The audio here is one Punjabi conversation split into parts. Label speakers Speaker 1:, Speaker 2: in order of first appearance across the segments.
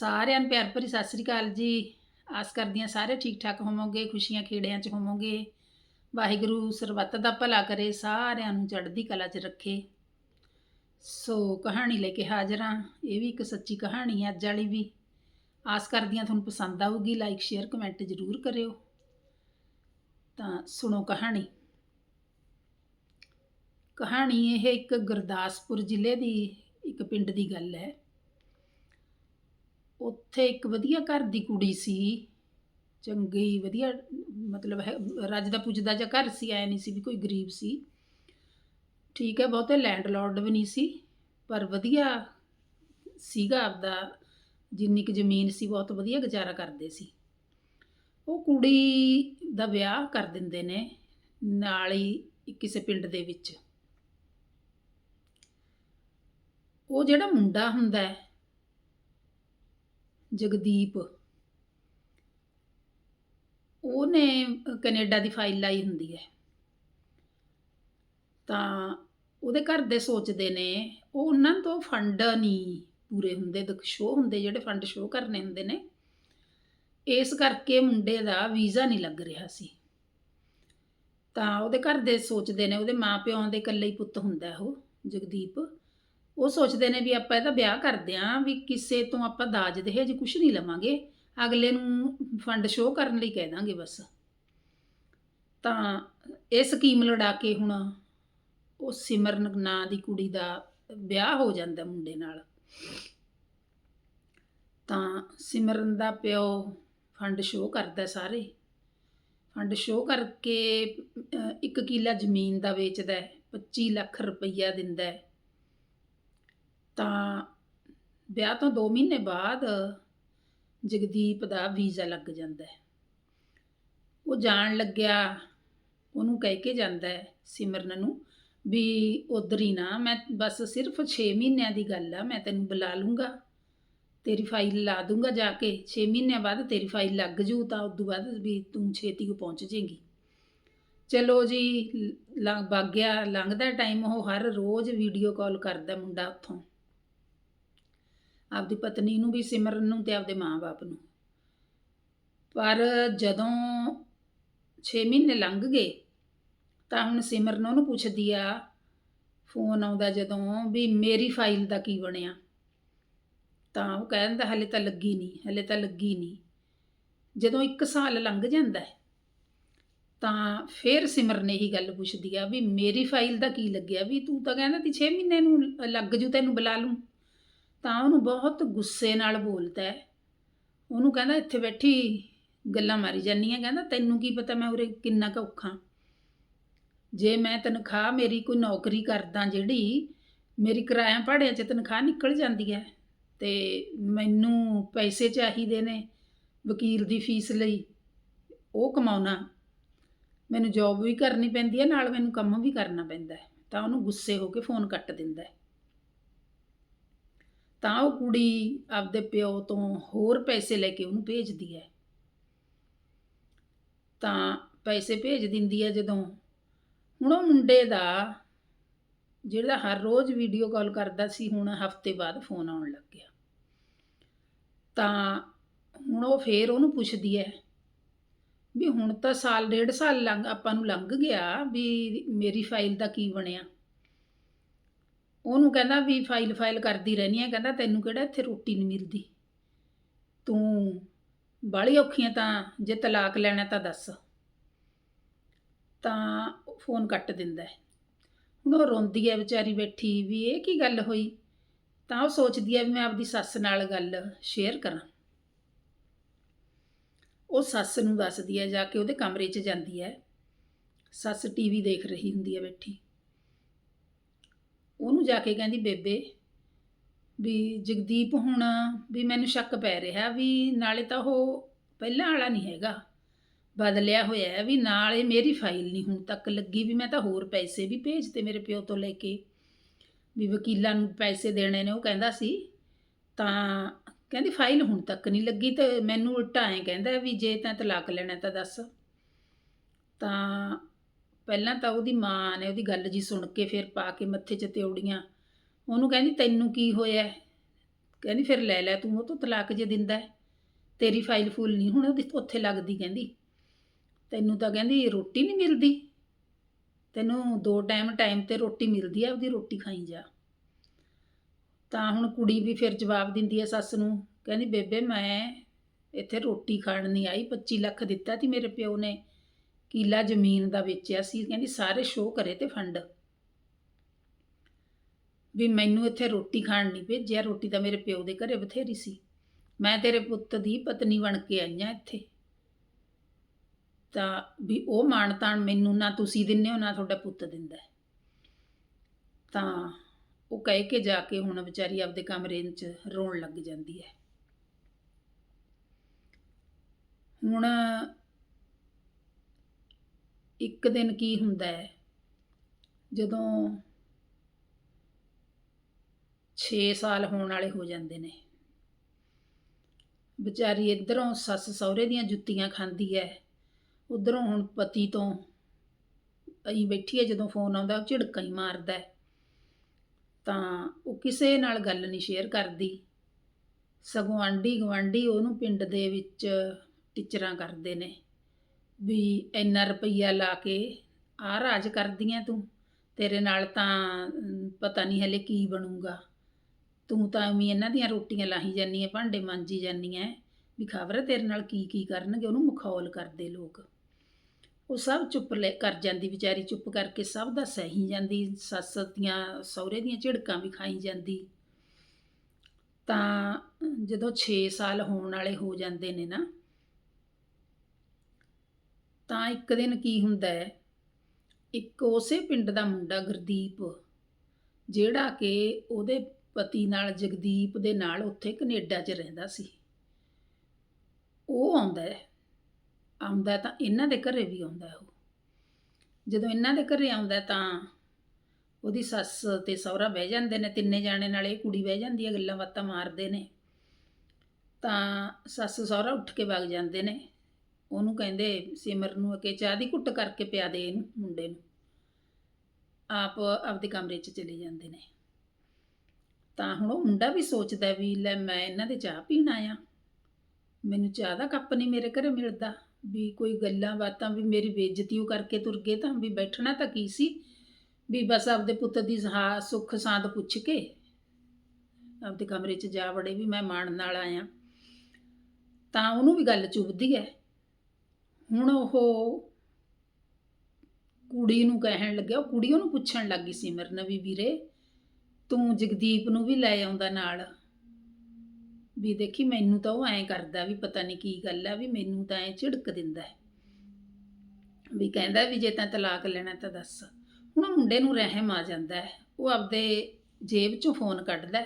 Speaker 1: ਸਾਰਿਆਂ ਨੂੰ ਪਿਆਰ ਭਰੀ ਸਤਿ ਸ੍ਰੀ ਅਕਾਲ ਜੀ। ਆਸ ਕਰਦੀ ਹਾਂ ਸਾਰੇ ਠੀਕ ਠਾਕ ਹੋਵੋਗੇ, ਖੁਸ਼ੀਆਂ ਖੇੜਿਆਂ 'ਚ ਹੋਵੋਗੇ। ਵਾਹਿਗੁਰੂ ਸਰਬੱਤ ਦਾ ਭਲਾ ਕਰੇ, ਸਾਰਿਆਂ ਨੂੰ ਚੜ੍ਹਦੀ ਕਲਾ 'ਚ ਰੱਖੇ। ਸੋ ਕਹਾਣੀ ਲੈ ਕੇ ਹਾਜ਼ਰ ਹਾਂ। ਇਹ ਵੀ ਇੱਕ ਸੱਚੀ ਕਹਾਣੀ ਹੈ, ਅੱਜ ਵਾਲੀ ਵੀ। ਆਸ ਕਰਦੀ ਹਾਂ ਤੁਹਾਨੂੰ ਪਸੰਦ ਆਊਗੀ, ਲਾਈਕ, ਸ਼ੇਅਰ, ਕਮੈਂਟ ਜ਼ਰੂਰ ਕਰਿਓ। ਤਾਂ ਸੁਣੋ ਕਹਾਣੀ। ਕਹਾਣੀ ਇਹ ਇੱਕ ਗੁਰਦਾਸਪੁਰ ਜ਼ਿਲ੍ਹੇ ਦੀ ਇੱਕ ਪਿੰਡ ਦੀ ਗੱਲ ਹੈ। ਉੱਥੇ ਇੱਕ ਵਧੀਆ ਘਰ ਦੀ ਕੁੜੀ ਸੀ। ਚੰਗੀ, ਵਧੀਆ, ਮਤਲਬ ਹੈ ਰੱਜਦਾ ਪੁੱਜਦਾ ਜਿਹਾ ਘਰ ਸੀ, ਐ ਨਹੀਂ ਸੀ ਵੀ ਕੋਈ ਗਰੀਬ ਸੀ। ਠੀਕ ਹੈ, ਬਹੁਤੇ ਲੈਂਡਲੋਰਡ ਵੀ ਨਹੀਂ ਸੀ, ਪਰ ਵਧੀਆ ਸੀਗਾ ਆਪਦਾ। ਜਿੰਨੀ ਕੁ ਜ਼ਮੀਨ ਸੀ, ਬਹੁਤ ਵਧੀਆ ਗੁਜ਼ਾਰਾ ਕਰਦੇ ਸੀ। ਉਹ ਕੁੜੀ ਦਾ ਵਿਆਹ ਕਰ ਦਿੰਦੇ ਨੇ, ਨਾਲ ਹੀ ਕਿਸੇ ਪਿੰਡ ਦੇ ਵਿੱਚ। ਉਹ ਜਿਹੜਾ ਮੁੰਡਾ ਹੁੰਦਾ ਹੈ ਜਗਦੀਪ। ਉਹਨੇ ਕੈਨੇਡਾ ਦੀ ਫਾਈਲ ਲਾਈ ਹੁੰਦੀ ਹੈ। ਤਾਂ ਉਹਦੇ ਘਰ ਦੇ ਸੋਚਦੇ ਨੇ, ਉਹ ਉਹਨਾਂ ਤੋਂ ਫੰਡ ਨਹੀਂ ਪੂਰੇ ਹੁੰਦੇ, ਦੁੱਖ ਸ਼ੋ ਹੁੰਦੇ, ਜਿਹੜੇ ਫੰਡ ਸ਼ੋ ਕਰਨੇ ਹੁੰਦੇ ਨੇ। ਇਸ ਕਰਕੇ ਮੁੰਡੇ ਦਾ ਵੀਜ਼ਾ ਨਹੀਂ ਲੱਗ ਰਿਹਾ ਸੀ। ਤਾਂ ਉਹਦੇ ਘਰ ਦੇ ਸੋਚਦੇ ਨੇ, ਉਹਦੇ ਮਾਪਿਆਂ ਦੇ ਇਕੱਲੇ ਹੀ ਪੁੱਤ ਹੁੰਦਾ ਉਹ, ਜਗਦੀਪ। ਉਹ ਸੋਚਦੇ ਨੇ ਵੀ ਆਪਾਂ ਇਹਦਾ ਵਿਆਹ ਕਰਦੇ ਆਂ ਵੀ ਕਿਸੇ ਤੋਂ ਆਪਾਂ ਦਾਜ ਦਹੇਜ ਕੁਝ ਨਹੀਂ ਲਵਾਂਗੇ। ਅਗਲੇ ਨੂੰ ਫੰਡ ਸ਼ੋਅ ਕਰਨ ਲਈ ਕਹਿ ਦਾਂਗੇ ਬਸ। ਤਾਂ ਇਹ ਸਕੀਮ ਲੜਾ ਕੇ ਹੁਣ ਉਹ ਸਿਮਰਨ ਨਾਂ ਦੀ ਕੁੜੀ ਦਾ ਵਿਆਹ ਹੋ ਜਾਂਦਾ ਮੁੰਡੇ ਨਾਲ। ਤਾਂ ਸਿਮਰਨ ਦਾ ਪਿਓ ਫੰਡ ਸ਼ੋਅ ਕਰਦਾ ਸਾਰੇ। ਫੰਡ ਸ਼ੋਅ ਕਰਕੇ ਅਹ, ਇੱਕ ਕਿੱਲਾ ਜ਼ਮੀਨ ਦਾ ਵੇਚਦਾ ਹੈ 25 ਲੱਖ ਰੁਪਈਆ ਦਿੰਦਾ ਹੈ। ਤਾਂ ਵਿਆਹ ਤੋਂ 2 ਮਹੀਨੇ ਬਾਅਦ ਜਗਦੀਪ ਦਾ ਵੀਜ਼ਾ ਲੱਗ ਜਾਂਦਾ ਹੈ। ਉਹ ਜਾਣ ਲੱਗਿਆ, ਉਹਨੂੰ ਕਹਿ ਕੇ ਜਾਂਦਾ ਹੈ ਸਿਮਰਨ ਨੂੰ ਵੀ ਉਧਰ ਹੀ ਨਾ, ਮੈਂ ਬਸ ਸਿਰਫ 6 ਮਹੀਨਿਆਂ ਦੀ ਗੱਲ ਆ, ਮੈਂ ਤੈਨੂੰ ਬੁਲਾ ਲੂੰਗਾ, ਤੇਰੀ ਫਾਈਲ ਲਾ ਦੂੰਗਾ ਜਾ ਕੇ 6 ਮਹੀਨਿਆਂ ਬਾਅਦ ਤੇਰੀ ਫਾਈਲ ਲੱਗ ਜੂ ਤਾਂ ਉਦੋਂ ਬਾਅਦ ਵੀ ਤੂੰ ਛੇਤੀ ਕੋ ਪਹੁੰਚ ਜਾਏਂਗੀ ਚਲੋ ਜੀ ਲੰਘ ਗਿਆ, ਲੰਘਦਾ ਟਾਈਮ ਉਹ ਹਰ ਰੋਜ਼ ਵੀਡੀਓ ਕਾਲ ਕਰਦਾ ਮੁੰਡਾ ਉੱਥੋਂ। ਆਪਦੀ ਪਤਨੀ ਨੂੰ ਵੀ, ਸਿਮਰਨ ਨੂੰ ਤੇ ਆਪਦੇ ਮਾਂ-ਬਾਪ ਨੂੰ। ਪਰ ਜਦੋਂ 6 ਮਹੀਨੇ ਲੰਘ ਗਏ, ਤਾਂ ਹੁਣ ਸਿਮਰਨ ਉਹਨੂੰ ਪੁੱਛਦੀ ਆ, ਫੋਨ ਆਉਂਦਾ ਜਦੋਂ ਵੀ ਮੇਰੀ ਫਾਈਲ ਦਾ ਕੀ ਬਣਿਆ? ਤਾਂ ਉਹ ਕਹਿੰਦਾ, ਹਲੇ ਤਾਂ ਲੱਗੀ ਨਹੀਂ ਹਲੇ ਤਾਂ ਲੱਗੀ ਨਹੀਂ ਜਦੋਂ 1 ਸਾਲ ਲੰਘ ਜਾਂਦਾ ਹੈ, ਤਾਂ ਫਿਰ ਸਿਮਰਨ ਇਹੀ ਗੱਲ ਪੁੱਛਦੀ ਆ ਵੀ, ਮੇਰੀ ਫਾਈਲ ਦਾ ਕੀ ਲੱਗਿਆ? ਵੀ ਤੂੰ ਤਾਂ ਕਹਿੰਦਾ ਤੀ 6 ਮਹੀਨੇ ਨੂੰ ਲੱਗ ਜੂ ਤੈਨੂੰ ਬੁਲਾ ਲੂੰ। ਤਾਂ ਉਹਨੂੰ ਬਹੁਤ ਗੁੱਸੇ ਨਾਲ ਬੋਲਦਾ ਹੈ। ਉਹਨੂੰ ਕਹਿੰਦਾ, ਇੱਥੇ ਬੈਠੀ ਗੱਲਾਂ ਮਾਰੀ ਜਾਂਦੀਆਂ ਕਹਿੰਦਾ, ਤੈਨੂੰ ਕੀ ਪਤਾ ਮੈਂ ਉਰੇ ਕਿੰਨਾ ਕੁ ਔਖਾ ਜੇ ਮੈਂ ਤਨਖਾਹ ਮੇਰੀ ਕੋਈ ਨੌਕਰੀ ਕਰਦਾ ਜਿਹੜੀ, ਮੇਰੀ ਕਿਰਾਇਆ ਭਾੜਿਆਂ 'ਚ ਤਨਖਾਹ ਨਿਕਲ ਜਾਂਦੀ ਹੈ ਤੇ ਮੈਨੂੰ ਪੈਸੇ ਚਾਹੀਦੇ ਨੇ ਵਕੀਲ ਦੀ ਫੀਸ ਲਈ, ਉਹ ਕਮਾਉਣਾ। ਮੈਨੂੰ ਜੌਬ ਵੀ ਕਰਨੀ ਪੈਂਦੀ ਹੈ, ਨਾਲ ਮੈਨੂੰ ਕੰਮ ਵੀ ਕਰਨਾ ਪੈਂਦਾ ਤਾਂ ਉਹਨੂੰ ਗੁੱਸੇ ਹੋ ਕੇ ਫੋਨ ਕੱਟ ਦਿੰਦਾ ਹੈ। ਤਾਂ ਉਹ ਕੁੜੀ ਆਪਦੇ ਪਿਓ ਤੋਂ ਹੋਰ ਪੈਸੇ ਲੈ ਕੇ ਉਹਨੂੰ ਭੇਜਦੀ ਹੈ। ਤਾਂ ਪੈਸੇ ਭੇਜ ਦਿੰਦੀ ਹੈ ਜਦੋਂ। ਹੁਣ ਉਹ ਮੁੰਡੇ ਦਾ, ਜਿਹੜਾ ਹਰ ਰੋਜ਼ ਵੀਡੀਓ ਕਾਲ ਕਰਦਾ ਸੀ, ਹੁਣ ਹਫ਼ਤੇ ਬਾਅਦ ਫੋਨ ਆਉਣ ਲੱਗ ਗਿਆ। ਤਾਂ ਹੁਣ ਉਹ ਫੇਰ ਉਹਨੂੰ ਪੁੱਛਦੀ ਹੈ ਵੀ ਹੁਣ ਤਾਂ ਸਾਲ, ਡੇਢ ਸਾਲ ਲੰਘ, ਆਪਾਂ ਨੂੰ ਲੰਘ ਗਿਆ ਵੀ ਮੇਰੀ ਫਾਈਲ ਦਾ ਕੀ ਬਣਿਆ? ਉਹਨੂੰ ਕਹਿੰਦਾ ਵੀ ਫਾਈਲ ਫਾਈਲ ਕਰਦੀ ਰਹਿਣੀ ਹੈ ਕਹਿੰਦਾ ਤੈਨੂੰ ਕਿਹੜਾ ਇੱਥੇ ਰੋਟੀ ਨਹੀਂ ਮਿਲਦੀ। ਤੂੰ ਬਾਹਲੀ ਔਖੀਆਂ ਤਾਂ ਜੇ ਤਲਾਕ ਲੈਣਾ ਤਾਂ ਦੱਸ। ਤਾਂ ਫੋਨ ਕੱਟ ਦਿੰਦਾ ਹੈ। ਹੁਣ ਉਹ ਰੋਂਦੀ ਹੈ ਵਿਚਾਰੀ ਬੈਠੀ ਵੀ ਇਹ ਕੀ ਗੱਲ ਹੋਈ? ਤਾਂ ਉਹ ਸੋਚਦੀ ਹੈ ਵੀ ਮੈਂ ਆਪਦੀ ਸੱਸ ਨਾਲ ਗੱਲ ਸ਼ੇਅਰ ਕਰਾਂ। ਉਹ ਸੱਸ ਨੂੰ ਦੱਸਦੀ ਹੈ ਜਾ ਕੇ ਉਹਦੇ ਕਮਰੇ 'ਚ ਜਾਂਦੀ ਹੈ ਸੱਸ ਟੀਵੀ ਦੇਖ ਰਹੀ ਹੁੰਦੀ ਹੈ ਬੈਠੀ। ਉਹਨੂੰ ਜਾ ਕੇ ਕਹਿੰਦੀ, ਬੇਬੇ, ਵੀ ਜਗਦੀਪ ਹੁਣ, ਵੀ ਮੈਨੂੰ ਸ਼ੱਕ ਪੈ ਰਿਹਾ ਵੀ ਨਾਲੇ ਤਾਂ ਉਹ ਪਹਿਲਾਂ ਵਾਲਾ ਨਹੀਂ ਹੈਗਾ। ਬਦਲਿਆ ਹੋਇਆ ਹੈ ਵੀ ਨਾਲੇ ਮੇਰੀ ਫਾਈਲ ਨਹੀਂ ਹੁਣ ਤੱਕ ਲੱਗੀ, ਵੀ ਮੈਂ ਤਾਂ ਹੋਰ ਪੈਸੇ ਵੀ ਭੇਜਤੇ ਮੇਰੇ ਪਿਓ ਤੋਂ ਲੈ ਕੇ। ਵੀ ਵਕੀਲਾਂ ਨੂੰ ਪੈਸੇ ਦੇਣੇ ਨੇ, ਉਹ ਕਹਿੰਦਾ ਸੀ। ਤਾਂ ਕਹਿੰਦੀ, ਫਾਈਲ ਹੁਣ ਤੱਕ ਨਹੀਂ ਲੱਗੀ ਤੇ ਮੈਨੂੰ ਉਲਟਾ ਐਂ ਕਹਿੰਦਾ ਵੀ ਜੇ ਤਾਂ ਤਲਾਕ ਲੈਣਾ ਤਾਂ ਦੱਸ। ਤਾਂ ਪਹਿਲਾਂ ਤਾਂ ਉਹਦੀ ਮਾਂ ਨੇ ਉਹਦੀ ਗੱਲ ਜੀ ਸੁਣ ਕੇ ਫਿਰ ਪਾ ਕੇ ਮੱਥੇ 'ਚ ਤਿਉੜੀਆਂ। ਉਹਨੂੰ ਕਹਿੰਦੀ, ਤੈਨੂੰ ਕੀ ਹੋਇਆ? ਕਹਿੰਦੀ, ਫਿਰ ਲੈ ਲੈ, ਤੂੰ ਉਹ ਤੋਂ ਤਲਾਕ ਜੇ ਦਿੰਦਾ ਤੇਰੀ ਫਾਈਲ ਫੂਲ ਨਹੀਂ, ਹੁਣ ਉਹਦੀ ਉੱਥੇ ਲੱਗਦੀ ਕਹਿੰਦੀ। ਤੈਨੂੰ ਤਾਂ ਕਹਿੰਦੀ ਰੋਟੀ ਨਹੀਂ ਮਿਲਦੀ। ਤੈਨੂੰ ਦੋ ਟਾਈਮ ਟਾਈਮ ਤੇ ਰੋਟੀ ਮਿਲਦੀ ਆ ਉਹਦੀ ਰੋਟੀ ਖਾਈ ਜਾ। ਤਾਂ ਹੁਣ ਕੁੜੀ ਵੀ ਫਿਰ ਜਵਾਬ ਦਿੰਦੀ ਹੈ ਸੱਸ ਨੂੰ, ਕਹਿੰਦੀ, ਬੇਬੇ, ਮੈਂ ਇੱਥੇ ਰੋਟੀ ਖਾਣ ਨਹੀਂ ਆਈ 25 ਲੱਖ ਦਿੱਤਾ ਸੀ ਮੇਰੇ ਪਿਓ ਨੇ। ਕਿੱਲਾ ਜ਼ਮੀਨ ਦਾ ਵੇਚਿਆ ਸੀ, ਕਹਿੰਦੀ ਸਾਰੇ ਸ਼ੋਅ ਕਰੇ ਤੇ ਫੰਡ ਵੀ ਮੈਨੂੰ ਇੱਥੇ ਰੋਟੀ ਖਾਣ ਨਹੀਂ ਭੇਜਿਆ, ਰੋਟੀ ਤਾਂ ਮੇਰੇ ਪਿਓ ਦੇ ਘਰੇ ਬਥੇਰੀ ਸੀ। ਮੈਂ ਤੇਰੇ ਪੁੱਤ ਦੀ ਪਤਨੀ ਬਣ ਕੇ ਆਈ ਹਾਂ ਇੱਥੇ। ਤਾਂ ਵੀ ਉਹ ਮਾਣ ਤਾਣ ਮੈਨੂੰ ਨਾ ਤੁਸੀਂ ਦਿੰਦੇ ਹੋ, ਨਾ ਤੁਹਾਡਾ ਪੁੱਤ ਦਿੰਦਾ ਤਾਂ ਉਹ ਕਹਿ ਕੇ ਜਾ ਕੇ ਹੁਣ ਵਿਚਾਰੀ ਆਪਦੇ ਕਮਰੇ 'ਚ ਰੋਣ ਲੱਗ ਜਾਂਦੀ ਹੈ। ਹੁਣ ਇੱਕ ਦਿਨ ਕੀ ਹੁੰਦਾ ਹੈ? ਜਦੋਂ 6 ਸਾਲ ਹੋਣ ਵਾਲੇ ਹੋ ਜਾਂਦੇ ਨੇ। ਵਿਚਾਰੀ ਇਧਰੋਂ ਸੱਸ ਸਹੁਰੇ ਦੀਆਂ ਜੁੱਤੀਆਂ ਖਾਂਦੀ ਹੈ। ਉਧਰੋਂ ਹੁਣ ਪਤੀ ਤੋਂ ਅਈ ਬੈਠੀ ਹੈ, ਜਦੋਂ ਫੋਨ ਆਉਂਦਾ, ਉਹ ਝਿੜਕਾਂ ਹੀ ਮਾਰਦਾ ਹੈ। ਤਾਂ ਉਹ ਕਿਸੇ ਨਾਲ ਗੱਲ ਨਹੀਂ ਸ਼ੇਅਰ ਕਰਦੀ। ਸਗੋਂ ਆਂਢੀ ਗੁਆਂਢੀ ਉਹਨੂੰ ਪਿੰਡ ਦੇ ਵਿੱਚ ਟੀਚਰਾਂ ਕਰਦੇ ਨੇ। ਵੀ ਇੰਨਾ ਰੁਪਈਆ ਲਾ ਕੇ ਆਹ ਰਾਜ ਕਰਦੀ ਕਰਦੀਆਂ ਤੂੰ, ਤੇਰੇ ਨਾਲ ਤਾਂ ਪਤਾ ਨਹੀਂ ਹਲੇ ਕੀ ਬਣੂਗਾ। ਤੂੰ ਤਾਂ ਐਵੇਂ ਇਹਨਾਂ ਦੀਆਂ ਰੋਟੀਆਂ ਲਾਹੀ ਜਾਨੀ ਹੈ ਭਾਂਡੇ ਮਾਂਜੀ ਜਾਨੀ ਹੈ ਵੀ ਖਬਰ ਹੈ ਤੇਰੇ ਨਾਲ ਕੀ ਕੀ ਕਰਨਗੇ, ਉਹਨੂੰ ਮਖੌਲ ਕਰਦੇ ਲੋਕ। ਉਹ ਸਭ ਚੁੱਪ ਲੈ ਕਰ ਜਾਂਦੀ ਵਿਚਾਰੀ ਚੁੱਪ ਕਰਕੇ ਸਭ ਦਾ ਸਹੀ ਜਾਂਦੀ, ਸੱਸ ਦੀਆਂ, ਸਹੁਰੇ ਦੀਆਂ ਝਿੜਕਾਂ ਵੀ ਖਾਈ ਜਾਂਦੀ। ਤਾਂ ਜਦੋਂ 6 ਸਾਲ ਹੋਣ ਵਾਲੇ ਹੋ ਜਾਂਦੇ ਨੇ ਨਾ ਤਾਂ ਇੱਕ ਦਿਨ ਕੀ ਹੁੰਦਾ ਹੈ? ਇੱਕ ਉਸੇ ਪਿੰਡ ਦਾ ਮੁੰਡਾ ਗੁਰਦੀਪ, ਜਿਹੜਾ ਕਿ ਉਹਦੇ ਪਤੀ ਨਾਲ ਜਗਦੀਪ ਦੇ ਨਾਲ ਉੱਥੇ ਕੈਨੇਡਾ 'ਚ ਰਹਿੰਦਾ ਸੀ। ਉਹ ਆਉਂਦਾ ਹੈ। ਆਉਂਦਾ ਤਾਂ ਇਹਨਾਂ ਦੇ ਘਰੇ ਵੀ ਆਉਂਦਾ ਉਹ। ਜਦੋਂ ਇਹਨਾਂ ਦੇ ਘਰੇ ਆਉਂਦਾ ਤਾਂ ਉਹਦੀ ਸੱਸ ਤੇ ਸਹੁਰਾ ਬਹਿ ਜਾਂਦੇ ਨੇ, ਤਿੰਨੇ ਜਾਣੇ ਨਾਲ ਇਹ ਕੁੜੀ ਬਹਿ ਜਾਂਦੀ ਹੈ, ਗੱਲਾਂ ਬਾਤਾਂ ਮਾਰਦੇ ਨੇ। ਤਾਂ ਸੱਸ ਸਹੁਰਾ ਉੱਠ ਕੇ ਵਗ ਜਾਂਦੇ ਨੇ। ਉਹਨੂੰ ਕਹਿੰਦੇ ਸਿਮਰ ਨੂੰ ਅੱਗੇ ਚਾਹ ਦੀ ਘੁੱਟ ਕਰਕੇ ਪਿਆ ਦੇ ਇਹਨੂੰ ਮੁੰਡੇ ਨੂੰ। ਆਪ ਆਪਦੇ ਕਮਰੇ 'ਚ ਚਲੇ ਜਾਂਦੇ ਨੇ। ਤਾਂ ਹੁਣ ਉਹ ਮੁੰਡਾ ਵੀ ਸੋਚਦਾ ਵੀ ਲੈ ਮੈਂ ਇਹਨਾਂ ਦੇ ਚਾਹ ਪੀਣ ਆਇਆ। ਮੈਨੂੰ ਚਾਹ ਦਾ ਕੱਪ ਨਹੀਂ ਮੇਰੇ ਘਰੇ ਮਿਲਦਾ। ਵੀ ਕੋਈ ਗੱਲਾਂ ਬਾਤਾਂ ਵੀ ਮੇਰੀ ਬੇਇੱਜ਼ਤੀ ਉਹ ਕਰਕੇ ਤੁਰ ਗਏ ਤਾਂ ਵੀ ਬੈਠਣਾ ਤਾਂ ਕੀ ਸੀ? ਵੀ ਬਸ ਆਪਦੇ ਪੁੱਤ ਦੀ ਹਾ ਸੁੱਖ ਸਾਂਦ ਪੁੱਛ ਕੇ ਆਪਦੇ ਕਮਰੇ 'ਚ ਜਾ ਵੜੇ ਵੀ ਮੈਂ ਮਾਣ ਨਾਲ ਆਇਆ। ਤਾਂ ਉਹਨੂੰ ਵੀ ਗੱਲ ਚੁੱਭਦੀ ਹੈ। ਹੁਣ ਉਹ ਕੁੜੀ ਨੂੰ ਕਹਿਣ ਲੱਗਿਆ, ਉਹ ਕੁੜੀ ਉਹਨੂੰ ਪੁੱਛਣ ਲੱਗੀ ਸਿਮਰਨ ਵੀ ਵੀਰੇ, ਤੂੰ ਜਗਦੀਪ ਨੂੰ ਵੀ ਲੈ ਆਉਂਦਾ ਨਾਲ। ਵੀ ਦੇਖੀ ਮੈਨੂੰ ਤਾਂ ਉਹ ਐਂ ਕਰਦਾ ਵੀ ਪਤਾ ਨਹੀਂ ਕੀ ਗੱਲ ਆ, ਵੀ ਮੈਨੂੰ ਤਾਂ ਐਂ ਝਿੜਕ ਦਿੰਦਾ ਹੈ। ਵੀ ਕਹਿੰਦਾ ਵੀ ਜੇ ਤਾਂ ਤਲਾਕ ਲੈਣਾ ਤਾਂ ਦੱਸ। ਹੁਣ ਉਹ ਮੁੰਡੇ ਨੂੰ ਰਹਿਮ ਆ ਜਾਂਦਾ ਹੈ। ਉਹ ਆਪਦੇ ਜੇਬ ਚੋਂ ਫੋਨ ਕੱਢਦਾ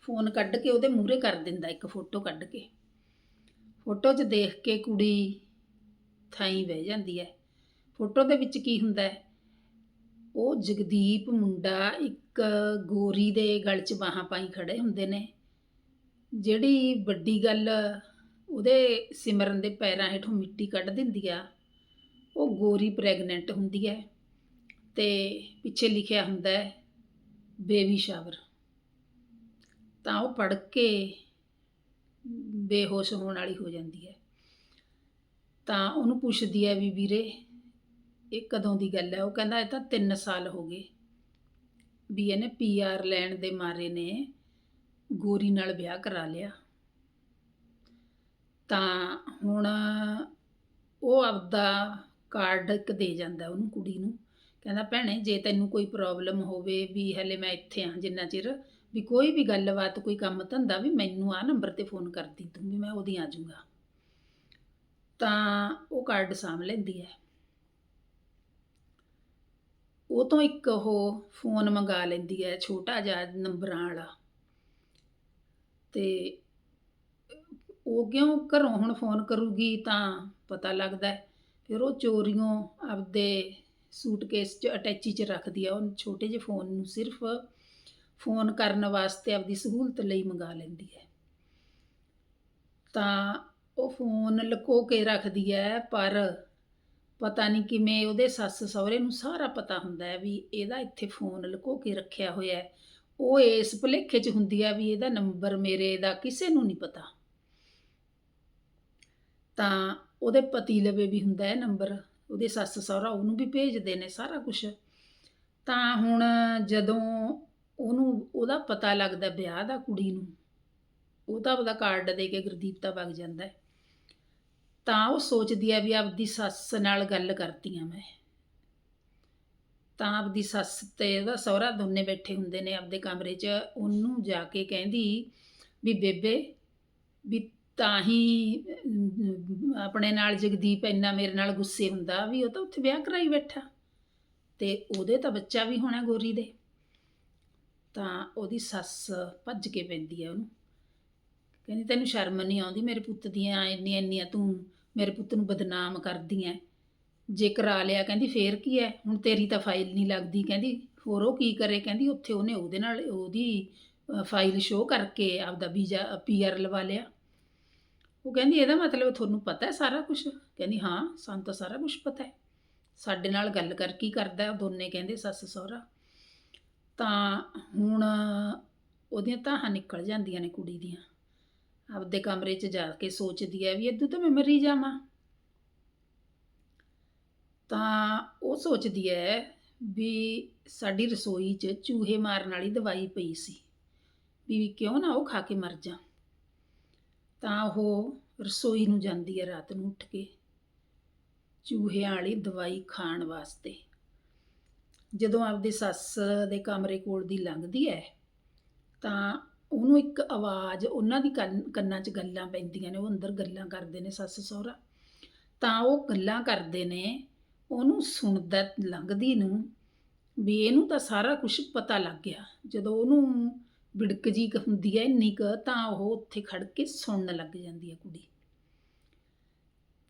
Speaker 1: ਫੋਨ ਕੱਢ ਕੇ ਉਹਦੇ ਮੂਹਰੇ ਕਰ ਦਿੰਦਾ ਇੱਕ ਫੋਟੋ ਕੱਢ ਕੇ। ਫੋਟੋ 'ਚ ਦੇਖ ਕੇ ਕੁੜੀ ਥਾਈ ਬਹਿ ਜਾਂਦੀ ਹੈ ਫੋਟੋ ਦੇ ਵਿੱਚ ਕੀ ਹੁੰਦਾ ਹੈ ਉਹ ਜਗਦੀਪ ਮੁੰਡਾ ਇੱਕ ਗੋਰੀ ਦੇ ਗਲ 'ਚ ਬਾਹਾਂ ਪਾਈ ਖੜੇ ਹੁੰਦੇ ਨੇ। ਜਿਹੜੀ ਵੱਡੀ ਗੱਲ ਉਹਦੇ ਸਿਮਰਨ ਦੇ ਪੈਰਾਂ ਹੇਠੋਂ ਮਿੱਟੀ ਕੱਢ ਦਿੰਦੀ ਆ, ਉਹ ਗੋਰੀ ਪ੍ਰੈਗਨੈਂਟ ਹੁੰਦੀ ਹੈ ਤੇ ਪਿੱਛੇ ਲਿਖਿਆ ਹੁੰਦਾ ਹੈ ਬੇਬੀ ਸ਼ਾਵਰ। ਤਾਂ ਉਹ ਪੜ ਕੇ ਬੇਹੋਸ਼ ਹੋਣ ਵਾਲੀ ਹੋ ਜਾਂਦੀ ਹੈ ਤਾਂ ਉਹਨੂੰ ਪੁੱਛਦੀ ਹੈ ਵੀ ਵੀਰੇ, ਇਹ ਕਦੋਂ ਦੀ ਗੱਲ ਹੈ? ਉਹ ਕਹਿੰਦਾ ਇਹ ਤਾਂ 3 ਸਾਲ ਹੋ ਗਏ ਵੀ ਇਹਨੇ ਪੀਆਰ ਲੈਣ ਦੇ ਮਾਰੇ ਨੇ, ਗੋਰੀ ਨਾਲ ਵਿਆਹ ਕਰਾ ਲਿਆ। ਤਾਂ ਹੁਣ ਉਹ ਆਪਦਾ ਕਾਰਡ ਇੱਕ ਦੇ ਜਾਂਦਾ ਉਹਨੂੰ ਕੁੜੀ ਨੂੰ, ਕਹਿੰਦਾ ਭੈਣੇ ਜੇ ਤੈਨੂੰ ਕੋਈ ਪ੍ਰੋਬਲਮ ਹੋਵੇ ਵੀ ਹਲੇ ਮੈਂ ਇੱਥੇ ਆ ਜਿੰਨਾ ਚਿਰ, ਵੀ ਕੋਈ ਵੀ ਗੱਲਬਾਤ, ਕੋਈ ਕੰਮ ਧੰਦਾ ਵੀ ਮੈਨੂੰ ਆ ਨੰਬਰ ਤੇ ਫੋਨ ਕਰਦੀ ਤੂੰ ਵੀ ਮੈਂ ਉਹਦੀ ਆ ਜਾਊਂਗਾ। ਤਾਂ ਉਹ ਕਾਰਡ ਸਾਂਭ ਲੈਂਦੀ ਹੈ। ਉਹ ਤੋਂ ਇੱਕ ਉਹ ਫੋਨ ਮੰਗਾ ਲੈਂਦੀ ਹੈ, ਛੋਟਾ ਜਿਹਾ ਨੰਬਰਾਂ ਵਾਲਾ। ਤੇ ਉਹ ਕਿਉਂ ਘਰੋਂ ਹੁਣ ਫੋਨ ਕਰੂਗੀ ਤਾਂ ਪਤਾ ਲੱਗਦਾ ਫਿਰ ਉਹ ਚੋਰੀਓਂ ਆਪਦੇ ਸੂਟਕੇਸ 'ਚ ਅਟੈਚੀ 'ਚ ਰੱਖਦੀ ਆ ਉਹ ਛੋਟੇ ਜਿਹੇ ਫੋਨ ਨੂੰ ਸਿਰਫ ਫੋਨ ਕਰਨ ਵਾਸਤੇ ਆਪਦੀ ਸਹੂਲਤ ਲਈ ਮੰਗਾ ਲੈਂਦੀ ਹੈ। ਤਾਂ ਉਹ ਫੋਨ ਲੁਕੋ ਕੇ ਰੱਖਦੀ ਹੈ ਪਰ ਪਤਾ ਨਹੀਂ ਕਿਵੇਂ ਉਹਦੇ ਸੱਸ ਸਹੁਰੇ ਨੂੰ ਸਾਰਾ ਪਤਾ ਹੁੰਦਾ ਹੈ ਵੀ ਇਹਦਾ ਇੱਥੇ ਫੋਨ ਲੁਕੋ ਕੇ ਰੱਖਿਆ ਹੋਇਆ ਹੈ ਉਹ ਇਸ ਭੁਲੇਖੇ 'ਚ ਹੁੰਦੀ ਆ ਵੀ ਇਹਦਾ ਨੰਬਰ ਮੇਰੇ ਦਾ ਕਿਸੇ ਨੂੰ ਨਹੀਂ ਪਤਾ। ਤਾਂ ਉਹਦੇ ਪਤੀ ਲਵੇ ਵੀ ਹੁੰਦਾ ਹੈ ਨੰਬਰ, ਉਹਦੇ ਸੱਸ ਸਹੁਰਾ ਉਹਨੂੰ ਵੀ ਭੇਜਦੇ ਨੇ ਸਾਰਾ ਕੁਝ ਤਾਂ ਹੁਣ ਜਦੋਂ ਉਹਨੂੰ, ਉਹਦਾ ਪਤਾ ਲੱਗਦਾ ਵਿਆਹ ਦਾ ਕੁੜੀ ਨੂੰ, ਉਹ ਤਾਂ ਉਹਦਾ ਕਾਰਡ ਦੇ ਕੇ ਗੁਰਦੀਪ ਤਾਂ ਵਗ ਜਾਂਦਾ ਹੈ ਤਾਂ ਉਹ ਸੋਚਦੀ ਹੈ ਵੀ ਆਪਦੀ ਸੱਸ ਨਾਲ ਗੱਲ ਕਰਦੀ ਹਾਂ ਮੈਂ। ਤਾਂ ਆਪਦੀ ਸੱਸ ਤੇ ਉਹਦਾ ਸਹੁਰਾ ਦੋਨੇ ਬੈਠੇ ਹੁੰਦੇ ਨੇ ਆਪਦੇ ਕਮਰੇ 'ਚ। ਉਹਨੂੰ ਜਾ ਕੇ ਕਹਿੰਦੀ ਵੀ ਬੇਬੇ, ਵੀ ਤਾਂ ਹੀ ਆਪਣੇ ਨਾਲ ਜਗਦੀਪ ਇੰਨਾ ਮੇਰੇ ਨਾਲ ਗੁੱਸੇ ਹੁੰਦਾ ਵੀ ਉਹ ਤਾਂ ਉੱਥੇ ਵਿਆਹ ਕਰਾਈ ਬੈਠਾ। ਤੇ ਉਹਦੇ ਤਾਂ ਬੱਚਾ ਵੀ ਹੋਣਾ ਗੋਰੀ ਦੇ। ਤਾਂ ਉਹਦੀ ਸੱਸ ਭੱਜ ਕੇ ਪੈਂਦੀ ਆ ਉਹਨੂੰ। ਕਹਿੰਦੀ, ਤੈਨੂੰ ਸ਼ਰਮ ਨਹੀਂ ਆਉਂਦੀ ਮੇਰੇ ਪੁੱਤ ਦੀਆਂ ਇੰਨੀਆਂ ਇੰਨੀਆਂ ਤੂੰ ਮੇਰੇ ਪੁੱਤ ਨੂੰ ਬਦਨਾਮ ਕਰਦੀ ਐ। ਜੇ ਕਰਾ ਲਿਆ, ਕਹਿੰਦੀ, ਫੇਰ ਕੀ ਐ? ਹੁਣ ਤੇਰੀ ਤਾਂ ਫਾਈਲ ਨਹੀਂ ਲੱਗਦੀ, ਕਹਿੰਦੀ, ਹੋਰ ਉਹ ਕੀ ਕਰੇ? ਕਹਿੰਦੀ, ਉੱਥੇ ਉਹਨੇ ਉਹਦੇ ਨਾਲ ਉਹਦੀ ਫਾਈਲ ਸ਼ੋਅ ਕਰਕੇ ਆਪਦਾ ਵੀਜ਼ਾ ਪੀਆਰ ਲਵਾ ਲਿਆ। ਉਹ ਕਹਿੰਦੀ, ਇਹਦਾ ਮਤਲਬ ਤੁਹਾਨੂੰ ਪਤਾ ਹੈ ਸਾਰਾ ਕੁਝ ਕਹਿੰਦੀ, ਹਾਂ, ਸਾਨੂੰ ਤਾਂ ਸਾਰਾ ਕੁਝ ਪਤਾ ਹੈ ਸਾਡੇ ਨਾਲ ਗੱਲ ਕਰ ਕੀ ਕਰਦਾ ਦੋਨੇ ਕਹਿੰਦੇ, ਸੱਸ, ਸਹੁਰਾ। ਤਾਂ ਹੁਣ ਉਹਦੀਆਂ ਧਾਹਾਂ ਨਿਕਲ ਜਾਂਦੀਆਂ ਨੇ ਕੁੜੀ ਦੀਆਂ। ਆਪਦੇ ਕਮਰੇ 'ਚ ਜਾ ਕੇ ਸੋਚਦੀ ਹੈ ਵੀ ਇਦੋਂ ਤਾਂ ਮੈਂ ਮਰੀ ਜਾਵਾਂ। ਤਾਂ ਉਹ ਸੋਚਦੀ ਹੈ ਵੀ ਸਾਡੀ ਰਸੋਈ 'ਚ ਚੂਹੇ ਮਾਰਨ ਵਾਲੀ ਦਵਾਈ ਪਈ ਸੀ, ਵੀ ਕਿਉਂ ਨਾ ਉਹ ਖਾ ਕੇ ਮਰ ਜਾ। ਤਾਂ ਉਹ ਰਸੋਈ ਨੂੰ ਜਾਂਦੀ ਹੈ ਰਾਤ ਨੂੰ ਉੱਠ ਕੇ ਚੂਹਿਆਂ ਵਾਲੀ ਦਵਾਈ ਖਾਣ ਵਾਸਤੇ। ਜਦੋਂ ਆਪਦੀ ਸੱਸ ਦੇ ਕਮਰੇ ਕੋਲ ਦੀ ਲੰਘਦੀ ਹੈ ਤਾਂ ਉਹਨੂੰ ਇੱਕ ਆਵਾਜ਼, ਉਹਨਾਂ ਦੀ ਕੰਨਾਂ 'ਚ ਗੱਲਾਂ ਪੈਂਦੀਆਂ ਨੇ, ਉਹ ਅੰਦਰ ਗੱਲਾਂ ਕਰਦੇ ਨੇ ਸੱਸ ਸਹੁਰਾ। ਤਾਂ ਉਹ ਗੱਲਾਂ ਕਰਦੇ ਨੇ, ਉਹਨੂੰ ਸੁਣਦਾ, ਲੰਘਦੀ ਨੂੰ ਵੀ ਇਹਨੂੰ ਤਾਂ ਸਾਰਾ ਕੁਝ ਪਤਾ ਲੱਗ ਗਿਆ। ਜਦੋਂ ਉਹਨੂੰ ਵਿੜਕ ਜੀ ਕੁ ਹੁੰਦੀ ਹੈ ਇੰਨੀ ਕੁ, ਤਾਂ ਉਹ ਉੱਥੇ ਖੜ ਕੇ ਸੁਣਨ ਲੱਗ ਜਾਂਦੀ ਹੈ ਕੁੜੀ।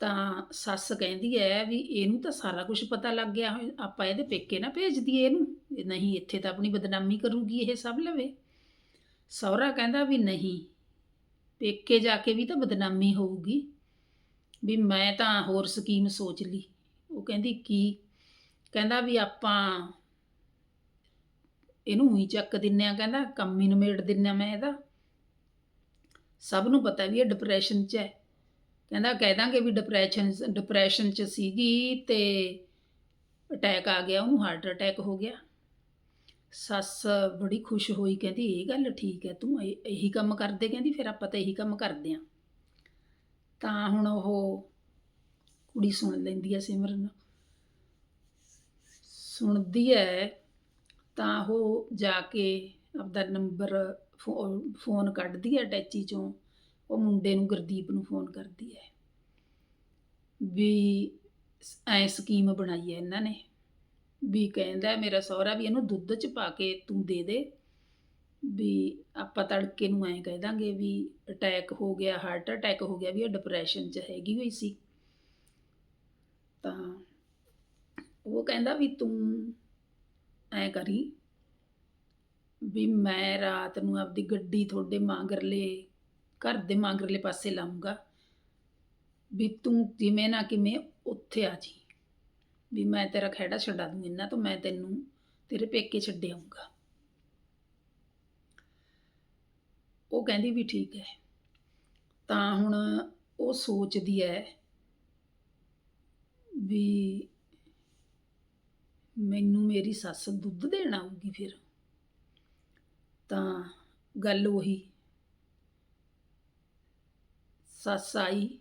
Speaker 1: ਤਾਂ ਸੱਸ ਕਹਿੰਦੀ ਹੈ ਵੀ ਇਹਨੂੰ ਤਾਂ ਸਾਰਾ ਕੁਝ ਪਤਾ ਲੱਗ ਗਿਆ, ਆਪਾਂ ਇਹਦੇ ਪੇਕੇ ਨਾ ਭੇਜ ਦਈਏ ਇਹਨੂੰ। ਇਹ ਨਹੀਂ, ਇੱਥੇ ਤਾਂ ਆਪਣੀ ਬਦਨਾਮੀ ਕਰੂਗੀ, ਇਹ ਸਭ ਲਵੇ। ਸਹੁਰਾ ਕਹਿੰਦਾ ਵੀ ਨਹੀਂ, ਪੇਕੇ ਜਾ ਕੇ ਵੀ ਤਾਂ ਬਦਨਾਮੀ ਹੋਊਗੀ। ਵੀ ਮੈਂ ਤਾਂ ਹੋਰ ਸਕੀਮ ਸੋਚ ਲਈ। ਉਹ ਕਹਿੰਦੀ, ਕੀ? ਕਹਿੰਦਾ ਵੀ ਆਪਾਂ ਇਹਨੂੰ ਹੀ ਚੱਕ ਦਿੰਨੇ ਆ, ਕਹਿੰਦਾ ਕੰਮ ਹੀ ਨਿਮੇੜ ਦਿੰਨਾ ਮੈਂ ਇਹਦਾ। ਸਭ ਨੂੰ ਪਤਾ ਵੀ ਇਹ ਡਿਪਰੈਸ਼ਨ 'ਚ ਹੈ। ਕਹਿੰਦਾ ਕਹਿ ਦਾਂਗੇ ਵੀ ਡਿਪਰੈਸ਼ਨ ਡਿਪਰੈਸ਼ਨ 'ਚ ਸੀਗੀ ਤੇ ਅਟੈਕ ਆ ਗਿਆ, ਉਹਨੂੰ ਹਾਰਟ ਅਟੈਕ ਹੋ ਗਿਆ। ਸੱਸ ਬੜੀ ਖੁਸ਼ ਹੋਈ, ਕਹਿੰਦੀ, ਇਹ ਗੱਲ ਠੀਕ ਹੈ, ਤੂੰ ਇਹ- ਇਹੀ ਕੰਮ ਕਰਦੇ? ਕਹਿੰਦੀ, ਫਿਰ ਆਪਾਂ ਤਾਂ ਇਹੀ ਕੰਮ ਕਰਦੇ ਆਂ ਤਾਂ ਹੁਣ ਉਹ ਕੁੜੀ ਸੁਣ ਲੈਂਦੀ ਹੈ ਸਿਮਰਨ। ਸੁਣਦੀ ਹੈ, ਤਾਂ ਉਹ ਜਾ ਕੇ ਆਪਦਾ ਨੰਬਰ ਫੋ- ਫੋਨ ਕੱਢਦੀ ਹੈ ਅਟੈਚੀ ਚੋਂ। ਉਹ ਮੁੰਡੇ ਨੂੰ ਗੁਰਦੀਪ ਨੂੰ ਫੋਨ ਕਰਦੀ ਹੈ ਵੀ, ਐ ਸਕੀਮ ਬਣਾਈ ਹੈ ਇਹਨਾਂ ਨੇ। ਵੀ ਕਹਿੰਦਾ ਮੇਰਾ ਸਹੁਰਾ ਵੀ ਇਹਨੂੰ ਦੁੱਧ ਚ ਪਾ ਕੇ ਤੂੰ ਦੇ ਦੇ। ਵੀ ਆਪਾਂ ਤੜਕੇ ਨੂੰ ਐਂ ਕਹਿ ਦਾਂਗੇ ਵੀ ਅਟੈਕ ਹੋ ਗਿਆ ਹਾਰਟ ਅਟੈਕ ਹੋ ਗਿਆ ਵੀ ਇਹ ਡਿਪਰੈਸ਼ਨ 'ਚ ਹੈਗੀ ਹੋਈ ਸੀ। ਤਾਂ ਉਹ ਕਹਿੰਦਾ ਵੀ ਤੂੰ ਐਂ ਕਰੀ ਵੀ ਮੈਂ ਰਾਤ ਨੂੰ ਆਪਦੀ ਗੱਡੀ ਤੁਹਾਡੇ ਮਾਂਗਰਲੇ, ਘਰ ਦੇ ਮਾਂਗਰਲੇ ਪਾਸੇ ਲਾਉਂਗਾ ਵੀ ਤੂੰ ਕਿਵੇਂ ਨਾ ਕਿਵੇਂ ਉੱਥੇ ਆ ਜੀ। ਵੀ ਮੈਂ ਤੇਰਾ ਖਹਿੜਾ ਛਡਾ ਦੂੰ ਇਹਨਾਂ ਤੋਂ ਮੈਂ ਤੈਨੂੰ ਤੇਰੇ ਪੇਕੇ ਛੱਡ ਆਊਂਗਾ। ਉਹ ਕਹਿੰਦੀ ਵੀ ਠੀਕ ਹੈ। ਤਾਂ ਹੁਣ ਉਹ ਸੋਚਦੀ ਹੈ ਵੀ ਮੈਨੂੰ ਮੇਰੀ ਸੱਸ ਦੁੱਧ ਦੇਣ ਆਊਗੀ ਫਿਰ। ਤਾਂ ਗੱਲ ਉਹੀ। ਸੱਸ ਆਈ,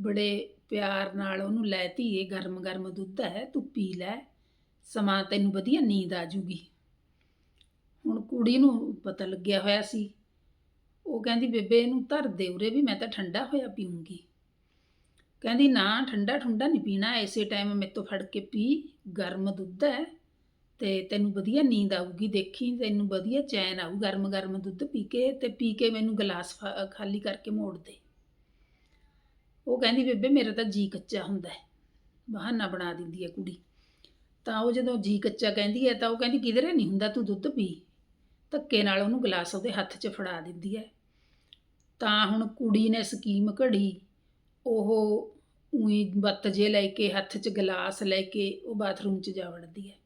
Speaker 1: ਬੜੇ ਪਿਆਰ ਨਾਲ ਉਹਨੂੰ ਲੈ ਧੀਏ ਗਰਮ ਗਰਮ ਦੁੱਧ ਹੈ, ਤੂੰ ਪੀ ਲੈ। ਸਮਾਂ ਤੈਨੂੰ ਵਧੀਆ ਨੀਂਦ ਆ ਜੂਗੀ। ਹੁਣ ਕੁੜੀ ਨੂੰ ਪਤਾ ਲੱਗਿਆ ਹੋਇਆ ਸੀ। ਉਹ ਕਹਿੰਦੀ, ਬੇਬੇ, ਇਹਨੂੰ ਧਰ ਦੇ ਉਰੇ ਵੀ, ਮੈਂ ਤਾਂ ਠੰਡਾ ਹੋਇਆ ਪੀਉਂਗੀ ਕਹਿੰਦੀ, ਨਾ ਠੰਡਾ ਠੰਡਾ ਨਹੀਂ ਪੀਣਾ ਐਸੇ ਟਾਈਮ ਮੇਰੇ ਤੋਂ ਫੜ ਕੇ ਪੀ, ਗਰਮ ਦੁੱਧ ਹੈ ਤੇ ਤੈਨੂੰ ਵਧੀਆ ਨੀਂਦ ਆਊਗੀ। ਦੇਖੀ, ਤੈਨੂੰ ਵਧੀਆ ਚੈਨ ਆਊ ਗਰਮ ਗਰਮ ਦੁੱਧ ਪੀ ਕੇ ਤੇ ਪੀ ਕੇ ਮੈਨੂੰ ਗਲਾਸ ਫਾ- ਖਾਲੀ ਕਰਕੇ ਮੋੜ ਦੇ। ਉਹ ਕਹਿੰਦੀ, ਬੇਬੇ, ਮੇਰਾ ਤਾਂ ਜੀ ਕੱਚਾ ਹੁੰਦਾ ਹੈ। ਬਹਾਨਾ ਬਣਾ ਦਿੰਦੀ ਹੈ ਕੁੜੀ। ਤਾਂ ਉਹ ਜਦੋਂ ਜੀ ਕੱਚਾ ਕਹਿੰਦੀ ਹੈ, ਤਾਂ ਉਹ ਕਹਿੰਦੀ, ਕਿਧਰੇ ਨਹੀਂ ਹੁੰਦਾ ਤੂੰ ਦੁੱਧ ਪੀ? ਧੱਕੇ ਨਾਲ ਉਹਨੂੰ ਗਲਾਸ ਉਹਦੇ ਹੱਥ 'ਚ ਫੜਾ ਦਿੰਦੀ ਹੈ। ਤਾਂ ਹੁਣ ਕੁੜੀ ਨੇ ਸਕੀਮ ਘੜੀ, ਉਹ ਉਹੀ ਬੱਤ ਜੇ ਲੈ ਕੇ, ਹੱਥ 'ਚ ਗਲਾਸ ਲੈ ਕੇ ਉਹ ਬਾਥਰੂਮ 'ਚ ਜਾ ਵੜਦੀ ਹੈ।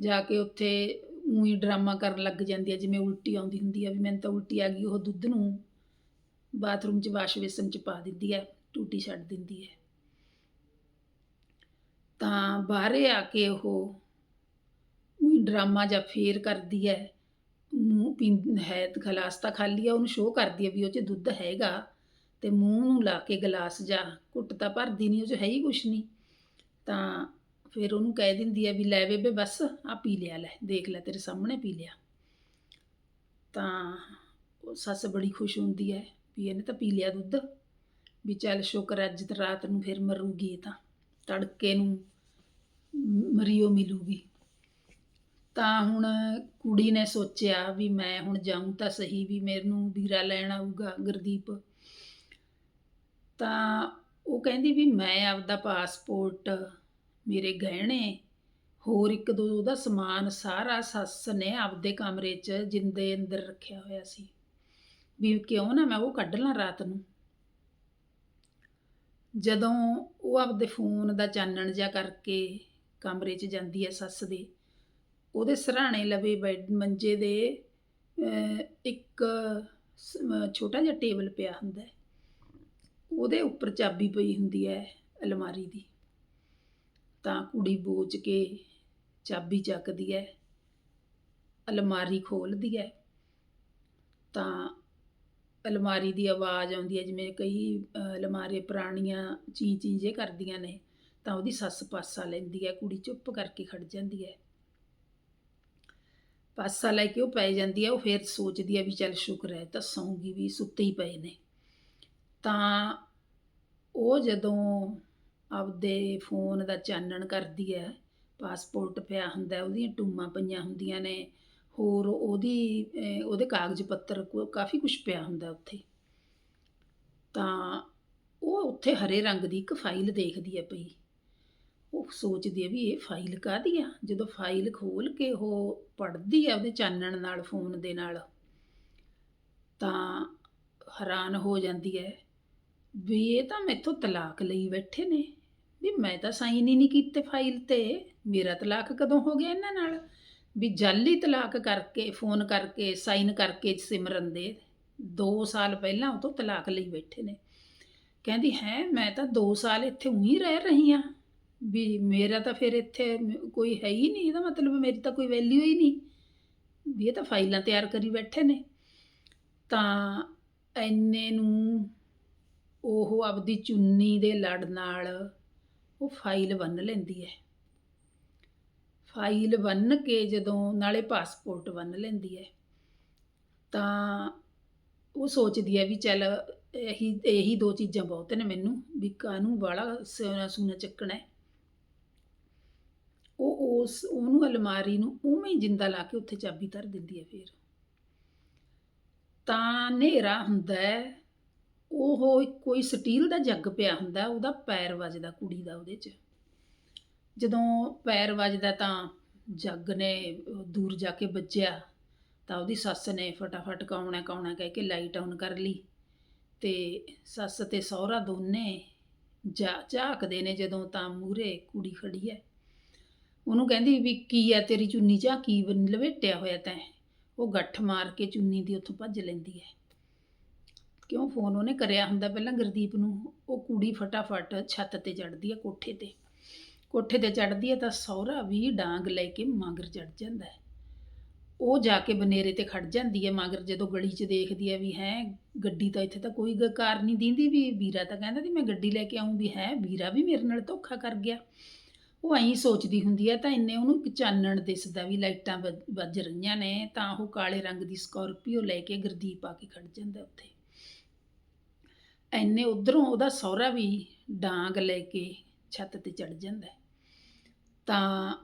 Speaker 1: ਜਾ ਕੇ ਉੱਥੇ ਊਂ ਡਰਾਮਾ ਕਰਨ ਲੱਗ ਜਾਂਦੀ ਹੈ, ਜਿਵੇਂ ਉਲਟੀ ਆਉਂਦੀ ਹੁੰਦੀ ਹੈ ਵੀ ਮੈਨੂੰ ਤਾਂ ਉਲਟੀ ਆ ਗਈ, ਉਹ ਦੁੱਧ ਨੂੰ ਬਾਥਰੂਮ 'ਚ ਵਾਸ਼ ਬੇਸਨ 'ਚ ਪਾ ਦਿੰਦੀ ਹੈ। ਟੂਟੀ ਛੱਡ ਦਿੰਦੀ ਹੈ। ਤਾਂ ਬਾਹਰੇ ਆ ਕੇ ਉਹ ਊਂ ਡਰਾਮਾ ਜਾਂ ਫੇਰ ਕਰਦੀ ਹੈ। ਮੂੰਹ ਪੀ ਹੈ ਤਾਂ ਗਲਾਸ ਤਾਂ ਖਾਲੀ ਆ, ਉਹਨੂੰ ਸ਼ੋਅ ਕਰਦੀ ਹੈ ਵੀ ਉਹ 'ਚ ਦੁੱਧ ਹੈਗਾ ਤੇ ਮੂੰਹ ਨੂੰ ਲਾ ਕੇ ਗਲਾਸ ਜਾਂ ਘੁੱਟ ਤਾਂ ਭਰਦੀ ਨਹੀਂ, ਉਹ 'ਚ ਹੈ ਹੀ ਕੁਛ ਨਹੀਂ। ਤਾਂ ਫਿਰ ਉਹਨੂੰ ਕਹਿ ਦਿੰਦੀ ਹੈ ਵੀ ਲੈ ਬੇਬੇ ਬਸ ਆ ਪੀ ਲਿਆ ਲੈ, ਦੇਖ ਲੈ ਤੇਰੇ ਸਾਹਮਣੇ ਪੀ ਲਿਆ। ਤਾਂ ਉਹ ਸੱਸ ਬੜੀ ਖੁਸ਼ ਹੁੰਦੀ ਹੈ ਵੀ ਇਹਨੇ ਤਾਂ ਪੀ ਲਿਆ ਦੁੱਧ। ਵੀ ਚੱਲ ਸ਼ੁਕਰ ਅੱਜ ਤਾਂ ਰਾਤ ਨੂੰ ਫਿਰ ਮਰੂਗੀ ਇਹ ਤਾਂ। ਤੜਕੇ ਨੂੰ ਮਰੀਓ ਮਿਲੂਗੀ। ਤਾਂ ਹੁਣ ਕੁੜੀ ਨੇ ਸੋਚਿਆ ਵੀ ਮੈਂ ਹੁਣ ਜਾਊਂ ਤਾਂ ਸਹੀ ਵੀ ਮੈਨੂੰ ਵੀਰਾ ਲੈਣ ਆਊਗਾ ਗੁਰਦੀਪ। ਤਾਂ ਉਹ ਕਹਿੰਦੀ ਵੀ ਮੈਂ ਆਪਦਾ ਪਾਸਪੋਰਟ, ਮੇਰੇ ਗਹਿਣੇ, ਹੋਰ ਇੱਕ ਦੋ ਉਹਦਾ ਸਮਾਨ ਸਾਰਾ ਸੱਸ ਨੇ ਆਪਦੇ ਕਮਰੇ 'ਚ ਜਿੰਦੇ ਅੰਦਰ ਰੱਖਿਆ ਹੋਇਆ ਸੀ। ਵੀ ਕਿਉਂ ਨਾ ਮੈਂ ਉਹ ਕੱਢ ਲਾਂ ਰਾਤ ਨੂੰ। ਜਦੋਂ ਉਹ ਆਪਦੇ ਫੋਨ ਦਾ ਚਾਨਣ ਜਿਹਾ ਕਰਕੇ ਕਮਰੇ 'ਚ ਜਾਂਦੀ ਹੈ ਸੱਸ ਦੇ, ਉਹਦੇ ਸਰਾਣੇ ਲਵੇ ਬੈੱਡ ਮੰਜੇ ਦੇ ਇੱਕ ਛੋਟਾ ਜਿਹਾ ਟੇਬਲ ਪਿਆ ਹੁੰਦਾ ਹੈ। ਉਹਦੇ ਉੱਪਰ ਚਾਬੀ ਪਈ ਹੁੰਦੀ ਹੈ ਅਲਮਾਰੀ ਦੀ। ਤਾਂ ਕੁੜੀ ਬੋਚ ਕੇ ਚਾਬੀ ਚੱਕਦੀ ਹੈ, ਅਲਮਾਰੀ ਖੋਲਦੀ ਹੈ। ਤਾਂ ਅਲਮਾਰੀ ਦੀ ਆਵਾਜ਼ ਆਉਂਦੀ ਹੈ ਜਿਵੇਂ ਕਈ ਅ, ਅਲਮਾਰੀ ਪੁਰਾਣੀਆਂ ਚੀਂ ਚੀਂ ਜੇ ਕਰਦੀਆਂ ਨੇ ਤਾਂ ਉਹਦੀ ਸੱਸ ਪਾਸਾ ਲੈਂਦੀ ਹੈ ਕੁੜੀ ਚੁੱਪ ਕਰਕੇ ਖੜ ਜਾਂਦੀ ਹੈ। ਪਾਸਾ ਲੈ ਕੇ ਉਹ ਪੈ ਜਾਂਦੀ ਹੈ ਉਹ ਫਿਰ ਸੋਚਦੀ ਹੈ ਵੀ ਚੱਲ ਸ਼ੁਕਰ ਹੈ ਤਾਂ ਸੌਂਗੀ ਵੀ ਸੁੱਤੇ ਹੀ ਪਏ ਨੇ। ਤਾਂ ਉਹ ਜਦੋਂ ਆਪਦੇ ਫੋਨ ਦਾ ਚਾਨਣ ਕਰਦੀ ਹੈ ਪਾਸਪੋਰਟ ਪਿਆ ਹੁੰਦਾ ਉਹਦੀਆਂ ਟੂਮਾਂ ਪਈਆਂ ਹੁੰਦੀਆਂ ਨੇ ਹੋਰ ਉਹਦੀ ਉਹਦੇ ਕਾਗਜ਼ ਪੱਤਰ ਕਾਫੀ ਕੁਝ ਪਿਆ ਹੁੰਦਾ ਉੱਥੇ। ਤਾਂ ਉਹ ਉੱਥੇ ਹਰੇ ਰੰਗ ਦੀ ਇੱਕ ਫਾਈਲ ਦੇਖਦੀ ਹੈ ਪਈ। ਉਹ ਸੋਚਦੀ ਹੈ ਵੀ ਇਹ ਫਾਈਲ ਕਾਹਦੀ ਆ? ਜਦੋਂ ਫਾਈਲ ਖੋਲ ਕੇ ਉਹ ਪੜ੍ਹਦੀ ਆ ਉਹਦੇ ਚਾਨਣ ਨਾਲ, ਫੋਨ ਦੇ ਨਾਲ, ਤਾਂ ਹੈਰਾਨ ਹੋ ਜਾਂਦੀ ਹੈ ਵੀ ਇਹ ਤਾਂ ਮੈਥੋਂ ਤਲਾਕ ਲਈ ਬੈਠੇ ਨੇ। ਵੀ ਮੈਂ ਤਾਂ ਸਾਈਨ ਹੀ ਨਹੀਂ ਕੀਤੇ ਫਾਈਲ ਤੇ। ਮੇਰਾ ਤਲਾਕ ਕਦੋਂ ਹੋ ਗਿਆ ਇਹਨਾਂ ਨਾਲ? ਵੀ ਜਾਲੀ ਤਲਾਕ ਕਰਕੇ, ਫੋਨ ਕਰਕੇ, ਸਾਈਨ ਕਰਕੇ ਸਿਮਰਨ ਦੇ 2 ਸਾਲ ਪਹਿਲਾਂ ਉਹ ਤੋਂ ਤਲਾਕ ਲਈ ਬੈਠੇ ਨੇ। ਕਹਿੰਦੀ, ਹੈ, ਮੈਂ ਤਾਂ 2 ਸਾਲ ਇੱਥੇ ਉਹੀ ਰਹਿ ਰਹੀ ਆ ਵੀ ਮੇਰਾ ਤਾਂ ਫਿਰ ਇੱਥੇ ਕੋਈ ਹੈ ਹੀ ਨਹੀਂ, ਇਹਦਾ ਮਤਲਬ ਮੇਰੀ ਤਾਂ ਕੋਈ ਵੈਲਿਊ ਹੀ ਨਹੀਂ। ਵੀ ਇਹ ਤਾਂ ਫਾਈਲਾਂ ਤਿਆਰ ਕਰੀ ਬੈਠੇ ਨੇ। ਤਾਂ ਐਨੇ ਨੂੰ ਉਹ ਆਪਦੀ ਚੁੰਨੀ ਦੇ ਲੜ ਨਾਲ ਉਹ ਫਾਈਲ ਬੰਨ ਲੈਂਦੀ ਹੈ। ਫਾਈਲ ਬੰਨ ਕੇ ਜਦੋਂ ਨਾਲੇ ਪਾਸਪੋਰਟ ਬੰਨ ਲੈਂਦੀ ਹੈ, ਤਾਂ ਉਹ ਸੋਚਦੀ ਹੈ ਵੀ ਚੱਲ ਇਹੀ ਇਹੀ ਦੋ ਚੀਜ਼ਾਂ ਬਹੁਤ ਨੇ ਮੈਨੂੰ, ਵੀ ਕਾਹਨੂੰ ਵਾਲਾ ਸੋਨਾ ਸੂਨਾ ਚੱਕਣਾ ਹੈ। ਉਹ ਉਸ, ਉਹਨੂੰ ਅਲਮਾਰੀ ਨੂੰ ਉਵੇਂ ਹੀ ਜਿੰਦਾ ਲਾ ਕੇ ਉੱਥੇ ਚਾਬੀ ਧਰ ਦਿੰਦੀ ਹੈ ਫਿਰ। ਤਾਂ ਹਨੇਰਾ ਹੁੰਦਾ ਹੈ, ਉਹ ਇੱਕ ਕੋਈ ਸਟੀਲ ਦਾ ਜੱਗ ਪਿਆ ਹੁੰਦਾ, ਉਹਦਾ ਪੈਰ ਵੱਜਦਾ ਕੁੜੀ ਦਾ ਉਹਦੇ 'ਚ। ਜਦੋਂ ਪੈਰ ਵੱਜਦਾ ਤਾਂ ਜੱਗ ਨੇ ਦੂਰ ਜਾ ਕੇ ਵੱਜਿਆ, ਤਾਂ ਉਹਦੀ ਸੱਸ ਨੇ ਫਟਾਫਟ ਕਾਉਣਾ ਕੌਣਾ ਕਹਿ ਕੇ ਲਾਈਟ ਆਨ ਕਰ ਲਈ ਤੇ ਸੱਸ ਤੇ ਸਹੁਰਾ ਦੋਨੇ ਜਾ ਝਾਕਦੇ ਨੇ ਜਦੋਂ ਤਾਂ ਮੂਰੇ ਕੁੜੀ ਖੜੀ ਹੈ। ਉਹਨੂੰ ਕਹਿੰਦੀ ਵੀ ਕੀ ਹੈ ਤੇਰੀ ਚੁੰਨੀ ਚਾ ਕੀ ਲਵੇਟਿਆ ਹੋਇਆ ਤੈਂ? ਉਹ ਗੱਠ ਮਾਰ ਕੇ ਚੁੰਨੀ ਦੀ ਉੱਥੋਂ ਭੱਜ ਲੈਂਦੀ ਹੈ। ਕਿਉਂ ਫੋਨ ਉਹਨੇ ਕਰਿਆ ਹੁੰਦਾ ਪਹਿਲਾਂ ਗੁਰਦੀਪ ਨੂੰ? ਉਹ ਕੁੜੀ ਫਟਾਫਟ ਛੱਤ ਤੇ ਚੜਦੀ ਹੈ ਕੋਠੇ ਤੇ। ਕੋਠੇ ਤੇ ਚੜਦੀ ਹੈ ਤਾਂ ਸਹੁਰਾ ਵੀ ਡਾਂਗ ਲੈ ਕੇ ਮਗਰ ਚੜ ਜਾਂਦਾ ਹੈ। ਉਹ ਜਾ ਕੇ ਬਨੇਰੇ ਤੇ ਖੜ ਜਾਂਦੀ ਹੈ ਮਗਰ, ਜਦੋਂ ਗਲੀ 'ਚ ਦੇਖਦੀ ਹੈ ਵੀ ਹੈ, ਗੱਡੀ ਤਾਂ ਇੱਥੇ ਤਾਂ ਕੋਈ ਗ- ਕਾਰ ਨਹੀਂ ਦਿੰਦੀ ਵੀ ਵੀਰਾ ਤਾਂ ਕਹਿੰਦਾ ਸੀ ਮੈਂ ਗੱਡੀ ਲੈ ਕੇ ਆਉਂ ਵੀ ਹੈ, ਵੀਰਾ ਵੀ ਮੇਰੇ ਨਾਲ ਧੋਖਾ ਕਰ ਗਿਆ। ਉਹ ਐਂ ਸੋਚਦੀ ਹੁੰਦੀ ਹੈ ਤਾਂ ਇੰਨੇ ਉਹਨੂੰ ਇੱਕ ਚਾਨਣ ਦਿਸਦਾ ਵੀ ਲਾਈਟਾਂ ਵੱਜ- ਵੱਜ ਰਹੀਆਂ ਨੇ ਤਾਂ ਉਹ ਕਾਲੇ ਰੰਗ ਦੀ ਸਕਾਰਪੀਓ ਲੈ ਕੇ ਗੁਰਦੀਪ ਆ ਕੇ ਖੜ ਜਾਂਦਾ ਉੱਥੇ। ਐਨੇ ਉਧਰੋਂ ਉਹਦਾ ਸਹੁਰਾ ਵੀ ਡਾਂਗ ਲੈ ਕੇ ਛੱਤ ਤੇ ਚੜ ਜਾਂਦਾ ਤਾਂ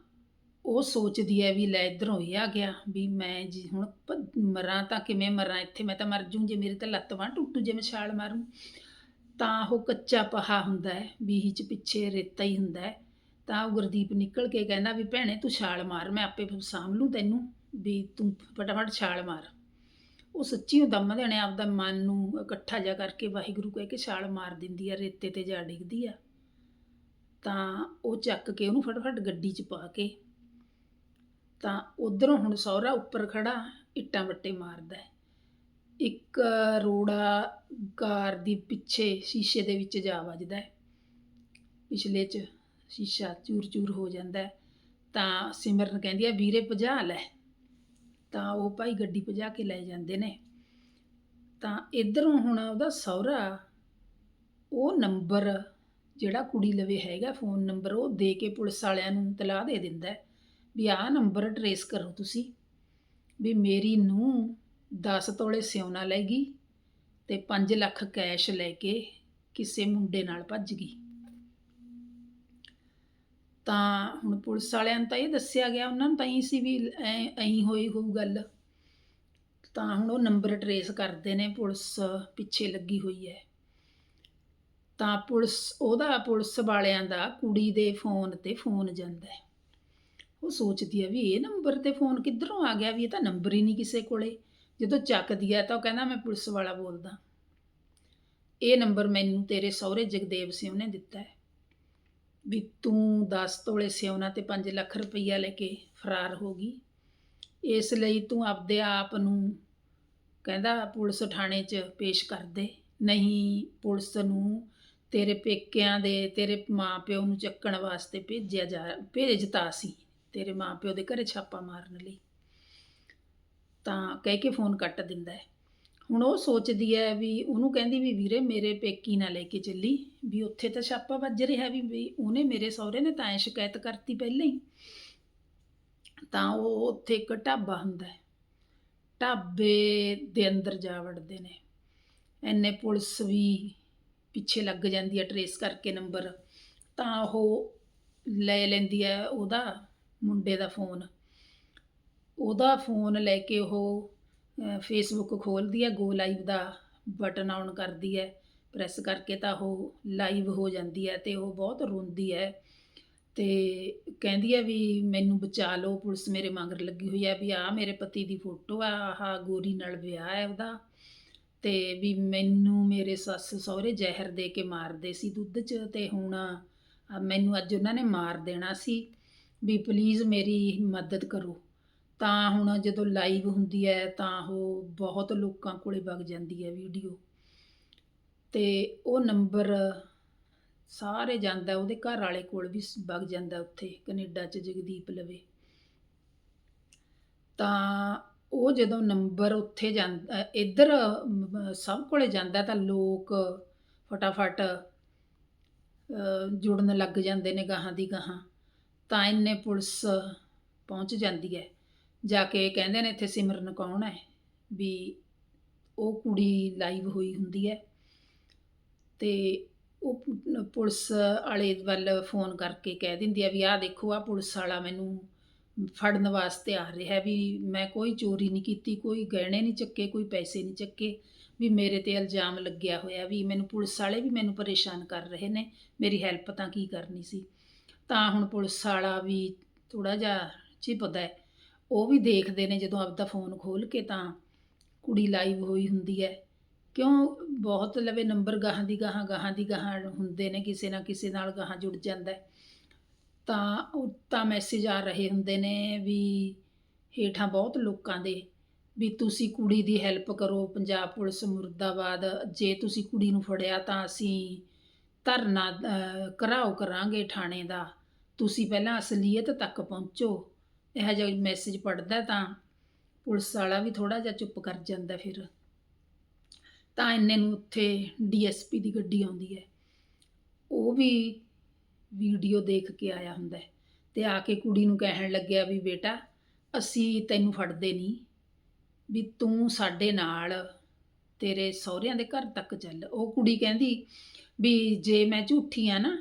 Speaker 1: ਉਹ ਸੋਚਦੀ ਹੈ ਵੀ ਲੈ ਇੱਧਰੋਂ ਇਹ ਆ ਗਿਆ ਵੀ ਮੈਂ ਜੀ ਹੁਣ ਭ- ਮਰਾਂ ਤਾਂ ਕਿਵੇਂ ਮਰਾਂ, ਇੱਥੇ ਮੈਂ ਤਾਂ ਮਰ ਜੂੰ, ਜੇ ਮੇਰੇ ਤਾਂ ਲੱਤ ਬਾਂਹ ਟੁੱਟੂ ਜੇ ਮੈਂ ਛਾਲ ਮਾਰੂੰ। ਤਾਂ ਉਹ ਕੱਚਾ ਪਹਾ ਹੁੰਦਾ ਹੈ ਬੀਹੀ ਚ ਪਿੱਛੇ ਰੇਤਾ ਹੀ ਹੁੰਦਾ ਹੈ ਤਾਂ ਉਹ ਗੁਰਦੀਪ ਨਿਕਲ ਕੇ ਕਹਿੰਦਾ ਵੀ ਭੈਣੇ ਤੂੰ ਛਾਲ ਮਾਰ, ਮੈਂ ਆਪੇ ਸਾਂਭ ਲੂੰ ਤੈਨੂੰ, ਵੀ ਤੂੰ ਫਟਾਫਟ ਛਾਲ ਮਾਰ। ਉਹ ਸੱਚੀ ਉਹ ਦਮ ਦੇਣੇ, ਆਪਦਾ ਮਨ ਨੂੰ ਇਕੱਠਾ ਜਿਹਾ ਕਰਕੇ ਵਾਹਿਗੁਰੂ ਕਹਿ ਕੇ ਛਾਲ ਮਾਰ ਦਿੰਦੀ ਆ ਰੇਤੇ ਤੇ ਜਾ ਡਿੱਗਦੀ ਆ। ਤਾਂ ਉਹ ਚੱਕ ਕੇ ਉਹਨੂੰ ਫਟਾਫਟ ਗੱਡੀ 'ਚ ਪਾ ਕੇ ਤਾਂ ਉਧਰੋਂ ਹੁਣ ਸਹੁਰਾ ਉੱਪਰ ਖੜਾ, ਇੱਟਾਂ ਵੱਟੇ ਮਾਰਦਾ ਹੈ। ਇੱਕ ਰੋੜਾ ਕਾਰ ਦੀ ਪਿੱਛੇ ਸ਼ੀਸ਼ੇ ਦੇ ਵਿੱਚ ਜਾ ਵੱਜਦਾ ਹੈ। ਪਿਛਲੇ 'ਚ ਸ਼ੀਸ਼ਾ ਚੂਰ-ਚੂਰ ਹੋ ਜਾਂਦਾ ਹੈ। ਤਾਂ ਸਿਮਰਨ ਕਹਿੰਦੀ ਆ, ਵੀਰੇ, ਭਜਾ ਲੈ। ਤਾਂ ਉਹ ਭਾਈ ਗੱਡੀ ਭਜਾ ਕੇ ਲੈ ਜਾਂਦੇ ਨੇ। ਤਾਂ ਇਧਰੋਂ ਹੁਣ ਉਹਦਾ ਸਹੁਰਾ, ਉਹ ਨੰਬਰ ਜਿਹੜਾ ਕੁੜੀ ਲਵੇ ਹੈਗਾ ਫੋਨ ਨੰਬਰ, ਉਹ ਦੇ ਕੇ ਪੁਲਿਸ ਵਾਲਿਆਂ ਨੂੰ ਤਲਾਹ ਦੇ ਦਿੰਦਾ ਵੀ ਆਹ ਨੰਬਰ ਟਰੇਸ ਕਰੋ ਤੁਸੀਂ, ਵੀ ਮੇਰੀ ਨੂੰ 10 ਤੋਲੇ ਸਿਉਣਾ ਲੈ ਗਈ ਤੇ 5 ਲੱਖ ਕੈਸ਼ ਲੈ ਕੇ ਕਿਸੇ ਮੁੰਡੇ ਨਾਲ ਭੱਜ ਗਈ। ਤਾਂ ਹੁਣ ਪੁਲਿਸ ਵਾਲਿਆਂ ਨੂੰ ਤਾਂ ਇਹ ਦੱਸਿਆ ਗਿਆ, ਉਹਨਾਂ ਨੂੰ ਤਾਂ ਹੀ ਸੀ ਵੀ ਐ, ਐਂ ਹੋਈ ਹੋਊ ਗੱਲ। ਤਾਂ ਹੁਣ ਉਹ ਨੰਬਰ ਟਰੇਸ ਕਰਦੇ ਨੇ, ਪੁਲਿਸ ਪਿੱਛੇ ਲੱਗੀ ਹੋਈ ਹੈ। ਤਾਂ ਪੁਲਿਸ, ਉਹਦਾ ਪੁਲਿਸ ਵਾਲਿਆਂ ਦਾ ਕੁੜੀ ਦੇ ਫੋਨ ਤੇ ਫੋਨ ਜਾਂਦਾ ਹੈ। ਉਹ ਸੋਚਦੀ ਹੈ ਵੀ ਇਹ ਨੰਬਰ ਤੇ ਫੋਨ ਕਿੱਧਰੋਂ ਆ ਗਿਆ ਵੀ ਇਹ ਤਾਂ ਨੰਬਰ ਹੀ ਨਹੀਂ ਕਿਸੇ ਕੋਲੇ। ਜਦੋਂ ਚੱਕਦੀ ਹੈ ਤਾਂ ਉਹ ਕਹਿੰਦਾ, ਮੈਂ ਪੁਲਿਸ ਵਾਲਾ ਬੋਲਦਾ। ਇਹ ਨੰਬਰ ਮੈਨੂੰ ਤੇਰੇ ਸਹੁਰੇ ਜਗਦੇਵ ਸਿੰਘ ਨੇ ਦਿੱਤਾ ਹੈ। ਵੀ ਤੂੰ 10 ਤੋਲੇ ਸਿਉਣਾ ਤੇ 5 ਲੱਖ ਰੁਪਈਆ ਲੈ ਕੇ ਫਰਾਰ ਹੋ ਗਈ। ਇਸ ਲਈ ਤੂੰ ਆਪਦੇ ਆਪ ਨੂੰ ਕਹਿੰਦਾ, ਪੁਲਿਸ ਥਾਣੇ 'ਚ ਪੇਸ਼ ਕਰ ਦੇ। ਨਹੀਂ, ਪੁਲਿਸ ਨੂੰ ਤੇਰੇ ਪੇਕਿਆਂ ਦੇ, ਤੇਰੇ ਮਾਪਿਓ ਨੂੰ ਚੱਕਣ ਵਾਸਤੇ ਭੇਜਿਆ ਜਾ, ਭੇਜਤਾ ਸੀ, ਤੇਰੇ ਮਾਪਿਓ ਦੇ ਘਰੇ ਛਾਪਾ ਮਾਰਨ ਲਈ। ਤਾਂ ਕਹਿ ਕੇ ਫੋਨ ਕੱਟ ਦਿੰਦਾ ਹੈ। ਹੁਣ ਉਹ ਸੋਚਦੀ ਹੈ ਵੀ ਉਹਨੂੰ ਕਹਿੰਦੀ ਵੀ ਵੀਰੇ ਮੇਰੇ ਪੇਕੀ ਨਾ ਲੈ ਕੇ ਚੱਲੀ, ਵੀ ਉੱਥੇ ਤਾਂ ਛਾਪਾ ਵੱਜ ਰਿਹਾ ਵੀ ਵੀ ਉਹਨੇ ਮੇਰੇ ਸਹੁਰੇ ਨੇ ਤਾਂ ਐਂ ਸ਼ਿਕਾਇਤ ਕਰਤੀ ਪਹਿਲਾਂ ਹੀ। ਤਾਂ ਉਹ ਉੱਥੇ ਇੱਕ ਢਾਬਾ ਹੁੰਦਾ ਹੈ। ਢਾਬੇ ਦੇ ਅੰਦਰ ਜਾ ਵੜਦੇ ਨੇ। ਐਨੇ ਪੁਲਿਸ ਵੀ ਪਿੱਛੇ ਲੱਗ ਜਾਂਦੀ ਹੈ ਟਰੇਸ ਕਰਕੇ ਨੰਬਰ ਤਾਂ ਉਹ ਲੈ ਲੈਂਦੀ ਹੈ ਉਹਦਾ ਮੁੰਡੇ ਦਾ ਫੋਨ ਉਹਦਾ ਫੋਨ ਲੈ ਕੇ ਉਹ ਫੇਸਬੁੱਕ ਖੋਲ੍ਹਦੀ ਹੈ ਗੋ ਲਾਈਵ ਦਾ ਬਟਨ ਆਨ ਕਰਦੀ ਹੈ ਪ੍ਰੈਸ ਕਰਕੇ ਤਾਂ ਉਹ ਲਾਈਵ ਹੋ ਜਾਂਦੀ ਹੈ ਤੇ ਉਹ ਬਹੁਤ ਰੋਂਦੀ ਹੈ ਤੇ ਕਹਿੰਦੀ ਹੈ ਵੀ ਮੈਨੂੰ ਬਚਾ ਲਓ, ਪੁਲਿਸ ਮੇਰੇ ਮਗਰ ਲੱਗੀ ਹੋਈ ਹੈ ਵੀ ਆਹ ਮੇਰੇ ਪਤੀ ਦੀ ਫੋਟੋ ਆ, ਆਹ ਗੋਰੀ ਨਾਲ ਵਿਆਹ ਹੈ ਉਹਦਾ। ਤੇ ਵੀ ਮੈਨੂੰ ਮੇਰੇ ਸੱਸ ਸਹੁਰੇ ਜ਼ਹਿਰ ਦੇ ਕੇ ਮਾਰਦੇ ਸੀ ਦੁੱਧ 'ਚ ਤੇ ਹੁਣ ਆ ਮੈਨੂੰ ਅੱਜ ਉਹਨਾਂ ਨੇ ਮਾਰ ਦੇਣਾ ਸੀ ਵੀ ਪਲੀਜ਼ ਮੇਰੀ ਮਦਦ ਕਰੋ। ਤਾਂ ਹੁਣ ਜਦੋਂ ਲਾਈਵ ਹੁੰਦੀ ਹੈ ਤਾਂ ਉਹ ਬਹੁਤ ਲੋਕਾਂ ਕੋਲੇ ਵਗ ਜਾਂਦੀ ਹੈ ਵੀਡੀਓ ਤੇ ਉਹ ਨੰਬਰ ਸਾਰੇ ਜਾਂਦਾ, ਉਹਦੇ ਘਰ ਵਾਲੇ ਕੋਲ ਵੀ ਵਗ ਜਾਂਦਾ ਉੱਥੇ, ਕੈਨੇਡਾ 'ਚ ਜਗਦੀਪ ਲਵੇ। ਤਾਂ ਉਹ ਜਦੋਂ ਨੰਬਰ ਉੱਥੇ ਜਾਂਦਾ ਇੱਧਰ ਸਭ ਕੋਲੇ ਜਾਂਦਾ ਤਾਂ ਲੋਕ ਫਟਾਫਟ ਜੁੜਨ ਲੱਗ ਜਾਂਦੇ ਨੇ ਗਾਹਾਂ ਦੀ ਗਾਹਾਂ। ਤਾਂ ਇੰਨੇ ਪੁਲਿਸ ਪਹੁੰਚ ਜਾਂਦੀ ਹੈ। ਜਾ ਕੇ ਕਹਿੰਦੇ ਨੇ ਇੱਥੇ ਸਿਮਰਨ ਕੌਣ ਹੈ? ਵੀ ਉਹ ਕੁੜੀ ਲਾਈਵ ਹੋਈ ਹੁੰਦੀ ਹੈ। ਤੇ ਉਹ ਪੁਲਿਸ ਵਾਲੇ ਵੱਲ ਫੋਨ ਕਰਕੇ ਕਹਿ ਦਿੰਦੀ ਆ ਵੀ ਆਹ ਦੇਖੋ ਆ ਪੁਲਿਸ ਵਾਲਾ ਮੈਨੂੰ ਫੜਨ ਵਾਸਤੇ ਆ ਰਿਹਾ ਵੀ ਮੈਂ ਕੋਈ ਚੋਰੀ ਨਹੀਂ ਕੀਤੀ, ਕੋਈ ਗਹਿਣੇ ਨਹੀਂ ਚੱਕੇ, ਕੋਈ ਪੈਸੇ ਨਹੀਂ ਚੱਕੇ, ਵੀ ਮੇਰੇ ਤੇ ਇਲਜ਼ਾਮ ਲੱਗਿਆ ਹੋਇਆ ਵੀ ਮੈਨੂੰ ਪੁਲਿਸ ਵਾਲੇ ਵੀ ਮੈਨੂੰ ਪਰੇਸ਼ਾਨ ਕਰ ਰਹੇ ਨੇ, ਮੇਰੀ ਹੈਲਪ ਤਾਂ ਕੀ ਕਰਨੀ ਸੀ ਤਾਂ ਹੁਣ ਪੁਲਿਸ ਵਾਲਾ ਵੀ ਥੋੜਾ ਜਿਹਾ ਚਿਪਦਾ ਹੈ, ਉਹ ਵੀ ਦੇਖਦੇ ਨੇ ਜਦੋਂ ਆਪਦਾ ਫੋਨ ਖੋਲ ਕੇ ਤਾਂ ਕੁੜੀ ਲਾਈਵ ਹੋਈ ਹੁੰਦੀ ਹੈ ਕਿਉਂ ਬਹੁਤ ਲਵੇ ਨੰਬਰ ਗਾਹਾਂ ਦੀ ਗਾਹਾਂ ਗਾਹਾਂ ਦੀ ਗਾਹਾਂ ਹੁੰਦੇ ਨੇ, ਕਿਸੇ ਨਾ ਕਿਸੇ ਨਾਲ ਗਾਹਾਂ ਜੁੜ ਜਾਂਦਾ ਹੈ। ਤਾਂ ਉਹ ਤਾਂ ਮੈਸੇਜ ਆ ਰਹੇ ਹੁੰਦੇ ਨੇ ਵੀ ਹੇਠਾਂ ਬਹੁਤ ਲੋਕਾਂ ਦੇ ਵੀ ਤੁਸੀਂ ਕੁੜੀ ਦੀ ਹੈਲਪ ਕਰੋ ਪੰਜਾਬ ਪੁਲਿਸ ਮੁਰਦਾਬਾਦ ਜੇ ਤੁਸੀਂ ਕੁੜੀ ਨੂੰ ਫੜਿਆ ਤਾਂ ਅਸੀਂ ਧਰਨਾ ਅ, ਘਰਾਓ ਕਰਾਂਗੇ ਥਾਣੇ ਦਾ। ਤੁਸੀਂ ਪਹਿਲਾਂ ਅਸਲੀਅਤ ਤੱਕ ਪਹੁੰਚੋ। ਇਹੋ ਜਿਹਾ ਮੈਸੇਜ ਪੜਦਾ ਤਾਂ ਪੁਲਿਸ ਵਾਲਾ ਵੀ ਥੋੜਾ ਜਿਹਾ ਚੁੱਪ ਕਰ ਜਾਂਦਾ ਫਿਰ। ਤਾਂ ਇੰਨੇ ਨੂੰ ਉੱਥੇ ਡੀਐਸਪੀ ਦੀ ਗੱਡੀ ਆਉਂਦੀ ਹੈ। ਉਹ ਵੀ ਵੀਡੀਓ ਦੇਖ ਕੇ ਆਇਆ ਹੁੰਦਾ ਹੈ ਤੇ ਆ ਕੇ ਕੁੜੀ ਨੂੰ ਕਹਿਣ ਲੱਗਿਆ ਵੀ ਬੇਟਾ ਅਸੀਂ ਤੈਨੂੰ ਫੜਦੇ ਨਹੀਂ, ਵੀ ਤੂੰ ਸਾਡੇ ਨਾਲ ਤੇਰੇ ਸਹੁਰਿਆਂ ਦੇ ਘਰ ਤੱਕ ਚੱਲ। ਉਹ ਕੁੜੀ ਕਹਿੰਦੀ ਵੀ ਜੇ ਮੈਂ ਝੂਠੀ ਆ ਨਾ,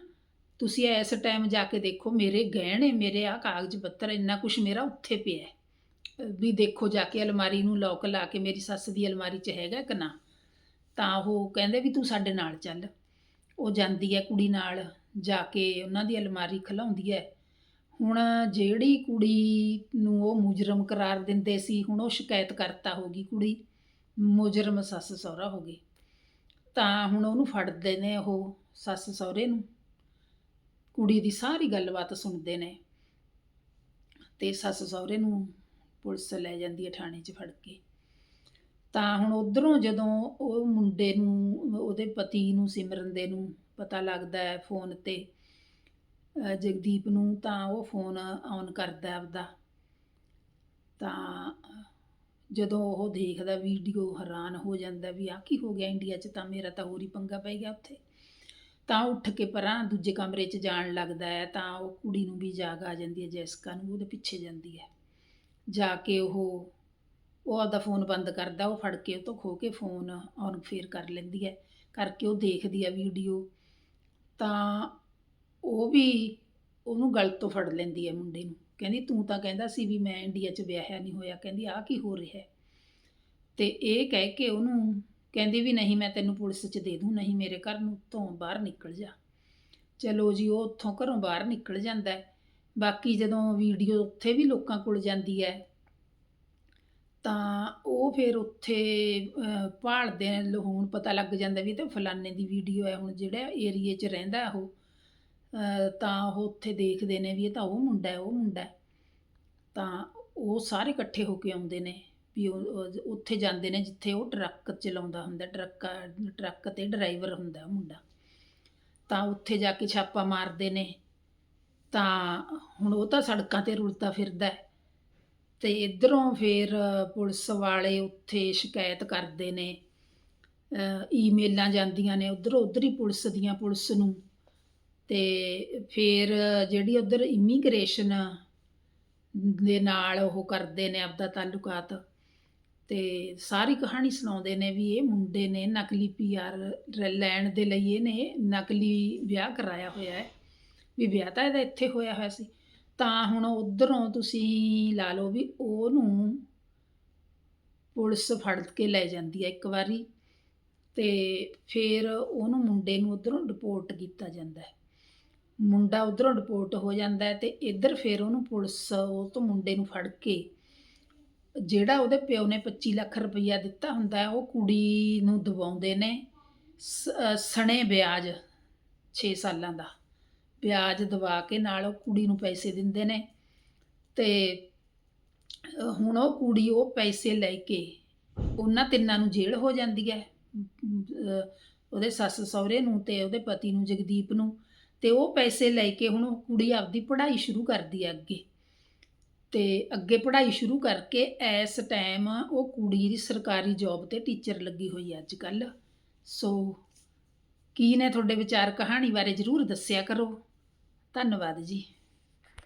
Speaker 1: ਤੁਸੀਂ ਇਸ ਟਾਈਮ ਜਾ ਕੇ ਦੇਖੋ, ਮੇਰੇ ਗਹਿਣੇ ਮੇਰੇ ਆ ਕਾਗਜ਼ ਪੱਤਰ, ਇੰਨਾ ਕੁਝ ਮੇਰਾ ਉੱਥੇ ਪਿਆ ਵੀ ਦੇਖੋ ਜਾ ਕੇ ਅਲਮਾਰੀ ਨੂੰ ਲੌਕ ਲਾ ਕੇ ਮੇਰੀ ਸੱਸ ਦੀ ਅਲਮਾਰੀ 'ਚ ਹੈਗਾ ਕਿ ਨਾ। ਤਾਂ ਉਹ ਕਹਿੰਦੇ ਵੀ ਤੂੰ ਸਾਡੇ ਨਾਲ ਚੱਲ। ਉਹ ਜਾਂਦੀ ਹੈ ਕੁੜੀ ਨਾਲ। ਜਾ ਕੇ ਉਹਨਾਂ ਦੀ ਅਲਮਾਰੀ ਖਲਾਉਂਦੀ ਹੈ ਹੁਣ ਜਿਹੜੀ ਕੁੜੀ ਨੂੰ ਉਹ ਮੁਜਰਮ ਕਰਾਰ ਦਿੰਦੇ ਸੀ, ਹੁਣ ਉਹ ਸ਼ਿਕਾਇਤ ਕਰਤਾ ਹੋ ਗਈ ਕੁੜੀ, ਮੁਜਰਮ ਸੱਸ ਸਹੁਰਾ ਹੋ ਗਏ। ਤਾਂ ਹੁਣ ਉਹਨੂੰ ਫੜਦੇ ਨੇ ਉਹ ਸੱਸ ਸਹੁਰੇ ਨੂੰ। ਕੁੜੀ ਦੀ ਸਾਰੀ ਗੱਲਬਾਤ ਸੁਣਦੇ ਨੇ। ਤੇ ਸੱਸ ਸਹੁਰੇ ਨੂੰ ਪੁਲਿਸ ਲੈ ਜਾਂਦੀ ਹੈ ਥਾਣੇ 'ਚ ਫੜ ਕੇ। ਤਾਂ ਹੁਣ ਉਧਰੋਂ ਜਦੋਂ ਉਹ ਮੁੰਡੇ ਨੂੰ, ਉਹਦੇ ਪਤੀ ਨੂੰ, ਸਿਮਰਨ ਦੇ ਨੂੰ ਪਤਾ ਲੱਗਦਾ ਹੈ ਫੋਨ ਤੇ। ਜਗਦੀਪ ਨੂੰ ਤਾਂ ਉਹ ਫੋਨ ਔਨ ਕਰਦਾ ਆਪਦਾ। ਤਾਂ ਜਦੋਂ ਉਹ ਦੇਖਦਾ ਵੀਡੀਓ ਹੈਰਾਨ ਹੋ ਜਾਂਦਾ ਵੀ ਆ ਕੀ ਹੋ ਗਿਆ ਇੰਡੀਆ 'ਚ, ਤਾਂ ਮੇਰਾ ਤਾਂ ਹੋਰ ਹੀ ਪੰਗਾ ਪੈ ਗਿਆ ਉੱਥੇ। ਤਾਂ ਉੱਠ ਕੇ ਪਰਾਂ ਦੂਜੇ ਕਮਰੇ 'ਚ ਜਾਣ ਲੱਗਦਾ ਹੈ, ਤਾਂ ਉਹ ਕੁੜੀ ਨੂੰ ਵੀ ਜਾਗ ਆ ਜਾਂਦੀ ਹੈ, ਜੈਸਕਾ ਨੂੰ ਉਹਦੇ ਪਿੱਛੇ ਜਾਂਦੀ ਹੈ। ਜਾ ਕੇ ਉਹ ਉਹ ਆਪਦਾ ਫੋਨ ਬੰਦ ਕਰਦਾ, ਉਹ ਫੜ ਕੇ ਉਹ ਤੋਂ ਖੋ ਕੇ ਫੋਨ ਔਨ ਫੇਰ ਕਰ ਲੈਂਦੀ ਹੈ। ਕਰਕੇ ਉਹ ਦੇਖਦੀ ਹੈ ਵੀਡੀਓ ਤਾਂ ਉਹ ਵੀ ਉਹਨੂੰ ਗਲ ਤੋਂ ਫੜ ਲੈਂਦੀ ਹੈ ਮੁੰਡੇ ਨੂੰ। ਕਹਿੰਦੀ, ਤੂੰ ਤਾਂ ਕਹਿੰਦਾ ਸੀ ਵੀ ਮੈਂ ਇੰਡੀਆ 'ਚ ਵਿਆਹਿਆ ਨਹੀਂ ਹੋਇਆ। ਕਹਿੰਦੀ, ਆਹ ਕੀ ਹੋ ਰਿਹਾ ਹੈ? ਤੇ ਇਹ ਕਹਿ ਕੇ ਉਹਨੂੰ ਕਹਿੰਦੀ ਵੀ, ਨਹੀਂ, ਮੈਂ ਤੈਨੂੰ ਪੁਲਿਸ 'ਚ ਦੇ ਦੂੰ। ਨਹੀਂ, ਮੇਰੇ ਘਰ ਨੂੰ ਤੋਂ ਬਾਹਰ ਨਿਕਲ ਜਾ। ਚਲੋ ਜੀ, ਉਹ ਉੱਥੋਂ ਘਰੋਂ ਬਾਹਰ ਨਿਕਲ ਜਾਂਦਾ ਹੈ। ਬਾਕੀ ਜਦੋਂ ਵੀਡੀਓ ਉੱਥੇ ਵੀ ਲੋਕਾਂ ਕੋਲ ਜਾਂਦੀ ਹੈ ਤਾਂ ਉਹ ਫਿਰ ਉੱਥੇ ਅਹ, ਭਾਲਦੇ ਨੇ ਲੋ- ਹੁਣ ਪਤਾ ਲੱਗ ਜਾਂਦਾ ਵੀ ਇਹ ਤਾਂ ਫਲਾਨੇ ਦੀ ਵੀਡੀਓ ਹੈ ਹੁਣ ਜਿਹੜਾ ਏਰੀਏ 'ਚ ਰਹਿੰਦਾ ਉਹ ਤਾਂ ਉਹ ਉੱਥੇ ਦੇਖਦੇ ਨੇ ਵੀ ਇਹ ਤਾਂ ਉਹ ਮੁੰਡਾ ਹੈ ਉਹ ਮੁੰਡਾ ਹੈ। ਤਾਂ ਉਹ ਸਾਰੇ ਇਕੱਠੇ ਹੋ ਕੇ ਆਉਂਦੇ ਨੇ ਵੀ ਉਹ ਉੱਥੇ ਜਾਂਦੇ ਨੇ ਜਿੱਥੇ ਉਹ ਟਰੱਕ ਚਲਾਉਂਦਾ ਹੁੰਦਾ ਟਰੱਕ ਟਰੱਕ ਤੇ ਡਰਾਈਵਰ ਹੁੰਦਾ ਉਹ ਮੁੰਡਾ। ਤਾਂ ਉੱਥੇ ਜਾ ਕੇ ਛਾਪਾ ਮਾਰਦੇ ਨੇ। ਤਾਂ ਹੁਣ ਉਹ ਤਾਂ ਸੜਕਾਂ ਤੇ ਰੁਲਦਾ ਫਿਰਦਾ ਹੈ। ਤੇ ਇਧਰੋਂ ਫਿਰ ਪੁਲਿਸ ਵਾਲੇ ਉੱਥੇ ਸ਼ਿਕਾਇਤ ਕਰਦੇ ਨੇ ਈਮੇਲਾਂ ਜਾਂਦੀਆਂ ਨੇ ਉਧਰ ਉਧਰ ਹੀ ਪੁਲਿਸ ਦੀਆਂ ਪੁਲਿਸ ਨੂੰ। ਤੇ ਫਿਰ ਜਿਹੜੀ ਉਧਰ ਇਮੀਗ੍ਰੇਸ਼ਨ ਦੇ ਨਾਲ ਉਹ ਕਰਦੇ ਨੇ ਆਪਦਾ ਤਾਲੁਕਾਤ, ਤੇ ਸਾਰੀ ਕਹਾਣੀ ਸੁਣਾਉਂਦੇ ਨੇ ਵੀ ਇਹ ਮੁੰਡੇ ਨੇ ਨਕਲੀ ਪੀਆਰ ਲੈਣ ਦੇ ਲਈ ਇਹਨੇ ਨਕਲੀ ਵਿਆਹ ਕਰਾਇਆ ਹੋਇਆ ਹੈ। ਵੀ ਵਿਆਹ ਤਾਂ ਇਹਦਾ ਇੱਥੇ ਹੋਇਆ ਹੋਇਆ ਸੀ। ਤਾਂ ਹੁਣ ਉਧਰੋਂ ਤੁਸੀਂ ਲਾ ਲਓ ਵੀ ਉਹਨੂੰ ਪੁਲਿਸ ਫੜ ਕੇ ਲੈ ਜਾਂਦੀ ਹੈ ਇੱਕ ਵਾਰੀ ਤੇ ਫਿਰ ਉਹਨੂੰ ਮੁੰਡੇ ਨੂੰ ਉਧਰੋਂ ਡਿਪੋਰਟ ਕੀਤਾ ਜਾਂਦਾ ਹੈ। ਮੁੰਡਾ ਉਧਰੋਂ ਰਿਪੋਰਟ ਹੋ ਜਾਂਦਾ ਹੈ ਤੇ ਇੱਧਰ ਫਿਰ ਉਹਨੂੰ ਪੁਲਿਸ ਉਹ ਤੋਂ ਮੁੰਡੇ ਨੂੰ ਫੜ ਕੇ ਜਿਹੜਾ ਉਹਦੇ ਪਿਓ ਨੇ 25 ਲੱਖ ਰੁਪਈਆ ਦਿੱਤਾ ਹੁੰਦਾ ਹੈ, ਉਹ ਕੁੜੀ ਨੂੰ ਦਵਾਉਂਦੇ ਨੇ ਸਣੇ ਵਿਆਜ 6 ਸਾਲਾਂ ਦਾ। ਵਿਆਜ ਦਵਾ ਕੇ ਨਾਲ ਉਹ ਕੁੜੀ ਨੂੰ ਪੈਸੇ ਦਿੰਦੇ ਨੇ। ਤੇ ਹੁਣ ਉਹ ਕੁੜੀ ਉਹ ਪੈਸੇ ਲੈ ਕੇ ਉਹਨਾਂ ਤਿੰਨਾਂ ਨੂੰ ਜੇਲ੍ਹ ਹੋ ਜਾਂਦੀ ਹੈ। ਉਹਦੇ ਸੱਸ ਸਹੁਰੇ ਨੂੰ ਤੇ ਉਹਦੇ ਪਤੀ ਨੂੰ, ਜਗਦੀਪ ਨੂੰ ਤੇ ਉਹ ਪੈਸੇ ਲੈ ਕੇ ਹੁਣ ਉਹ ਕੁੜੀ ਆਪਦੀ ਪੜ੍ਹਾਈ ਸ਼ੁਰੂ ਕਰਦੀ ਹੈ ਅੱਗੇ। ਤੇ ਅੱਗੇ ਪੜ੍ਹਾਈ ਸ਼ੁਰੂ ਕਰਕੇ ਇਸ ਟਾਈਮ ਉਹ ਕੁੜੀ ਦੀ ਸਰਕਾਰੀ ਜੌਬ ਤੇ ਟੀਚਰ ਲੱਗੀ ਹੋਈ ਹੈ ਅੱਜ ਕੱਲ ਸੋ ਕੀ ਨੇ ਤੁਹਾਡੇ ਵਿਚਾਰ ਕਹਾਣੀ ਬਾਰੇ ਜਰੂਰ ਦੱਸਿਆ ਕਰੋ। ਧੰਨਵਾਦ ਜੀ।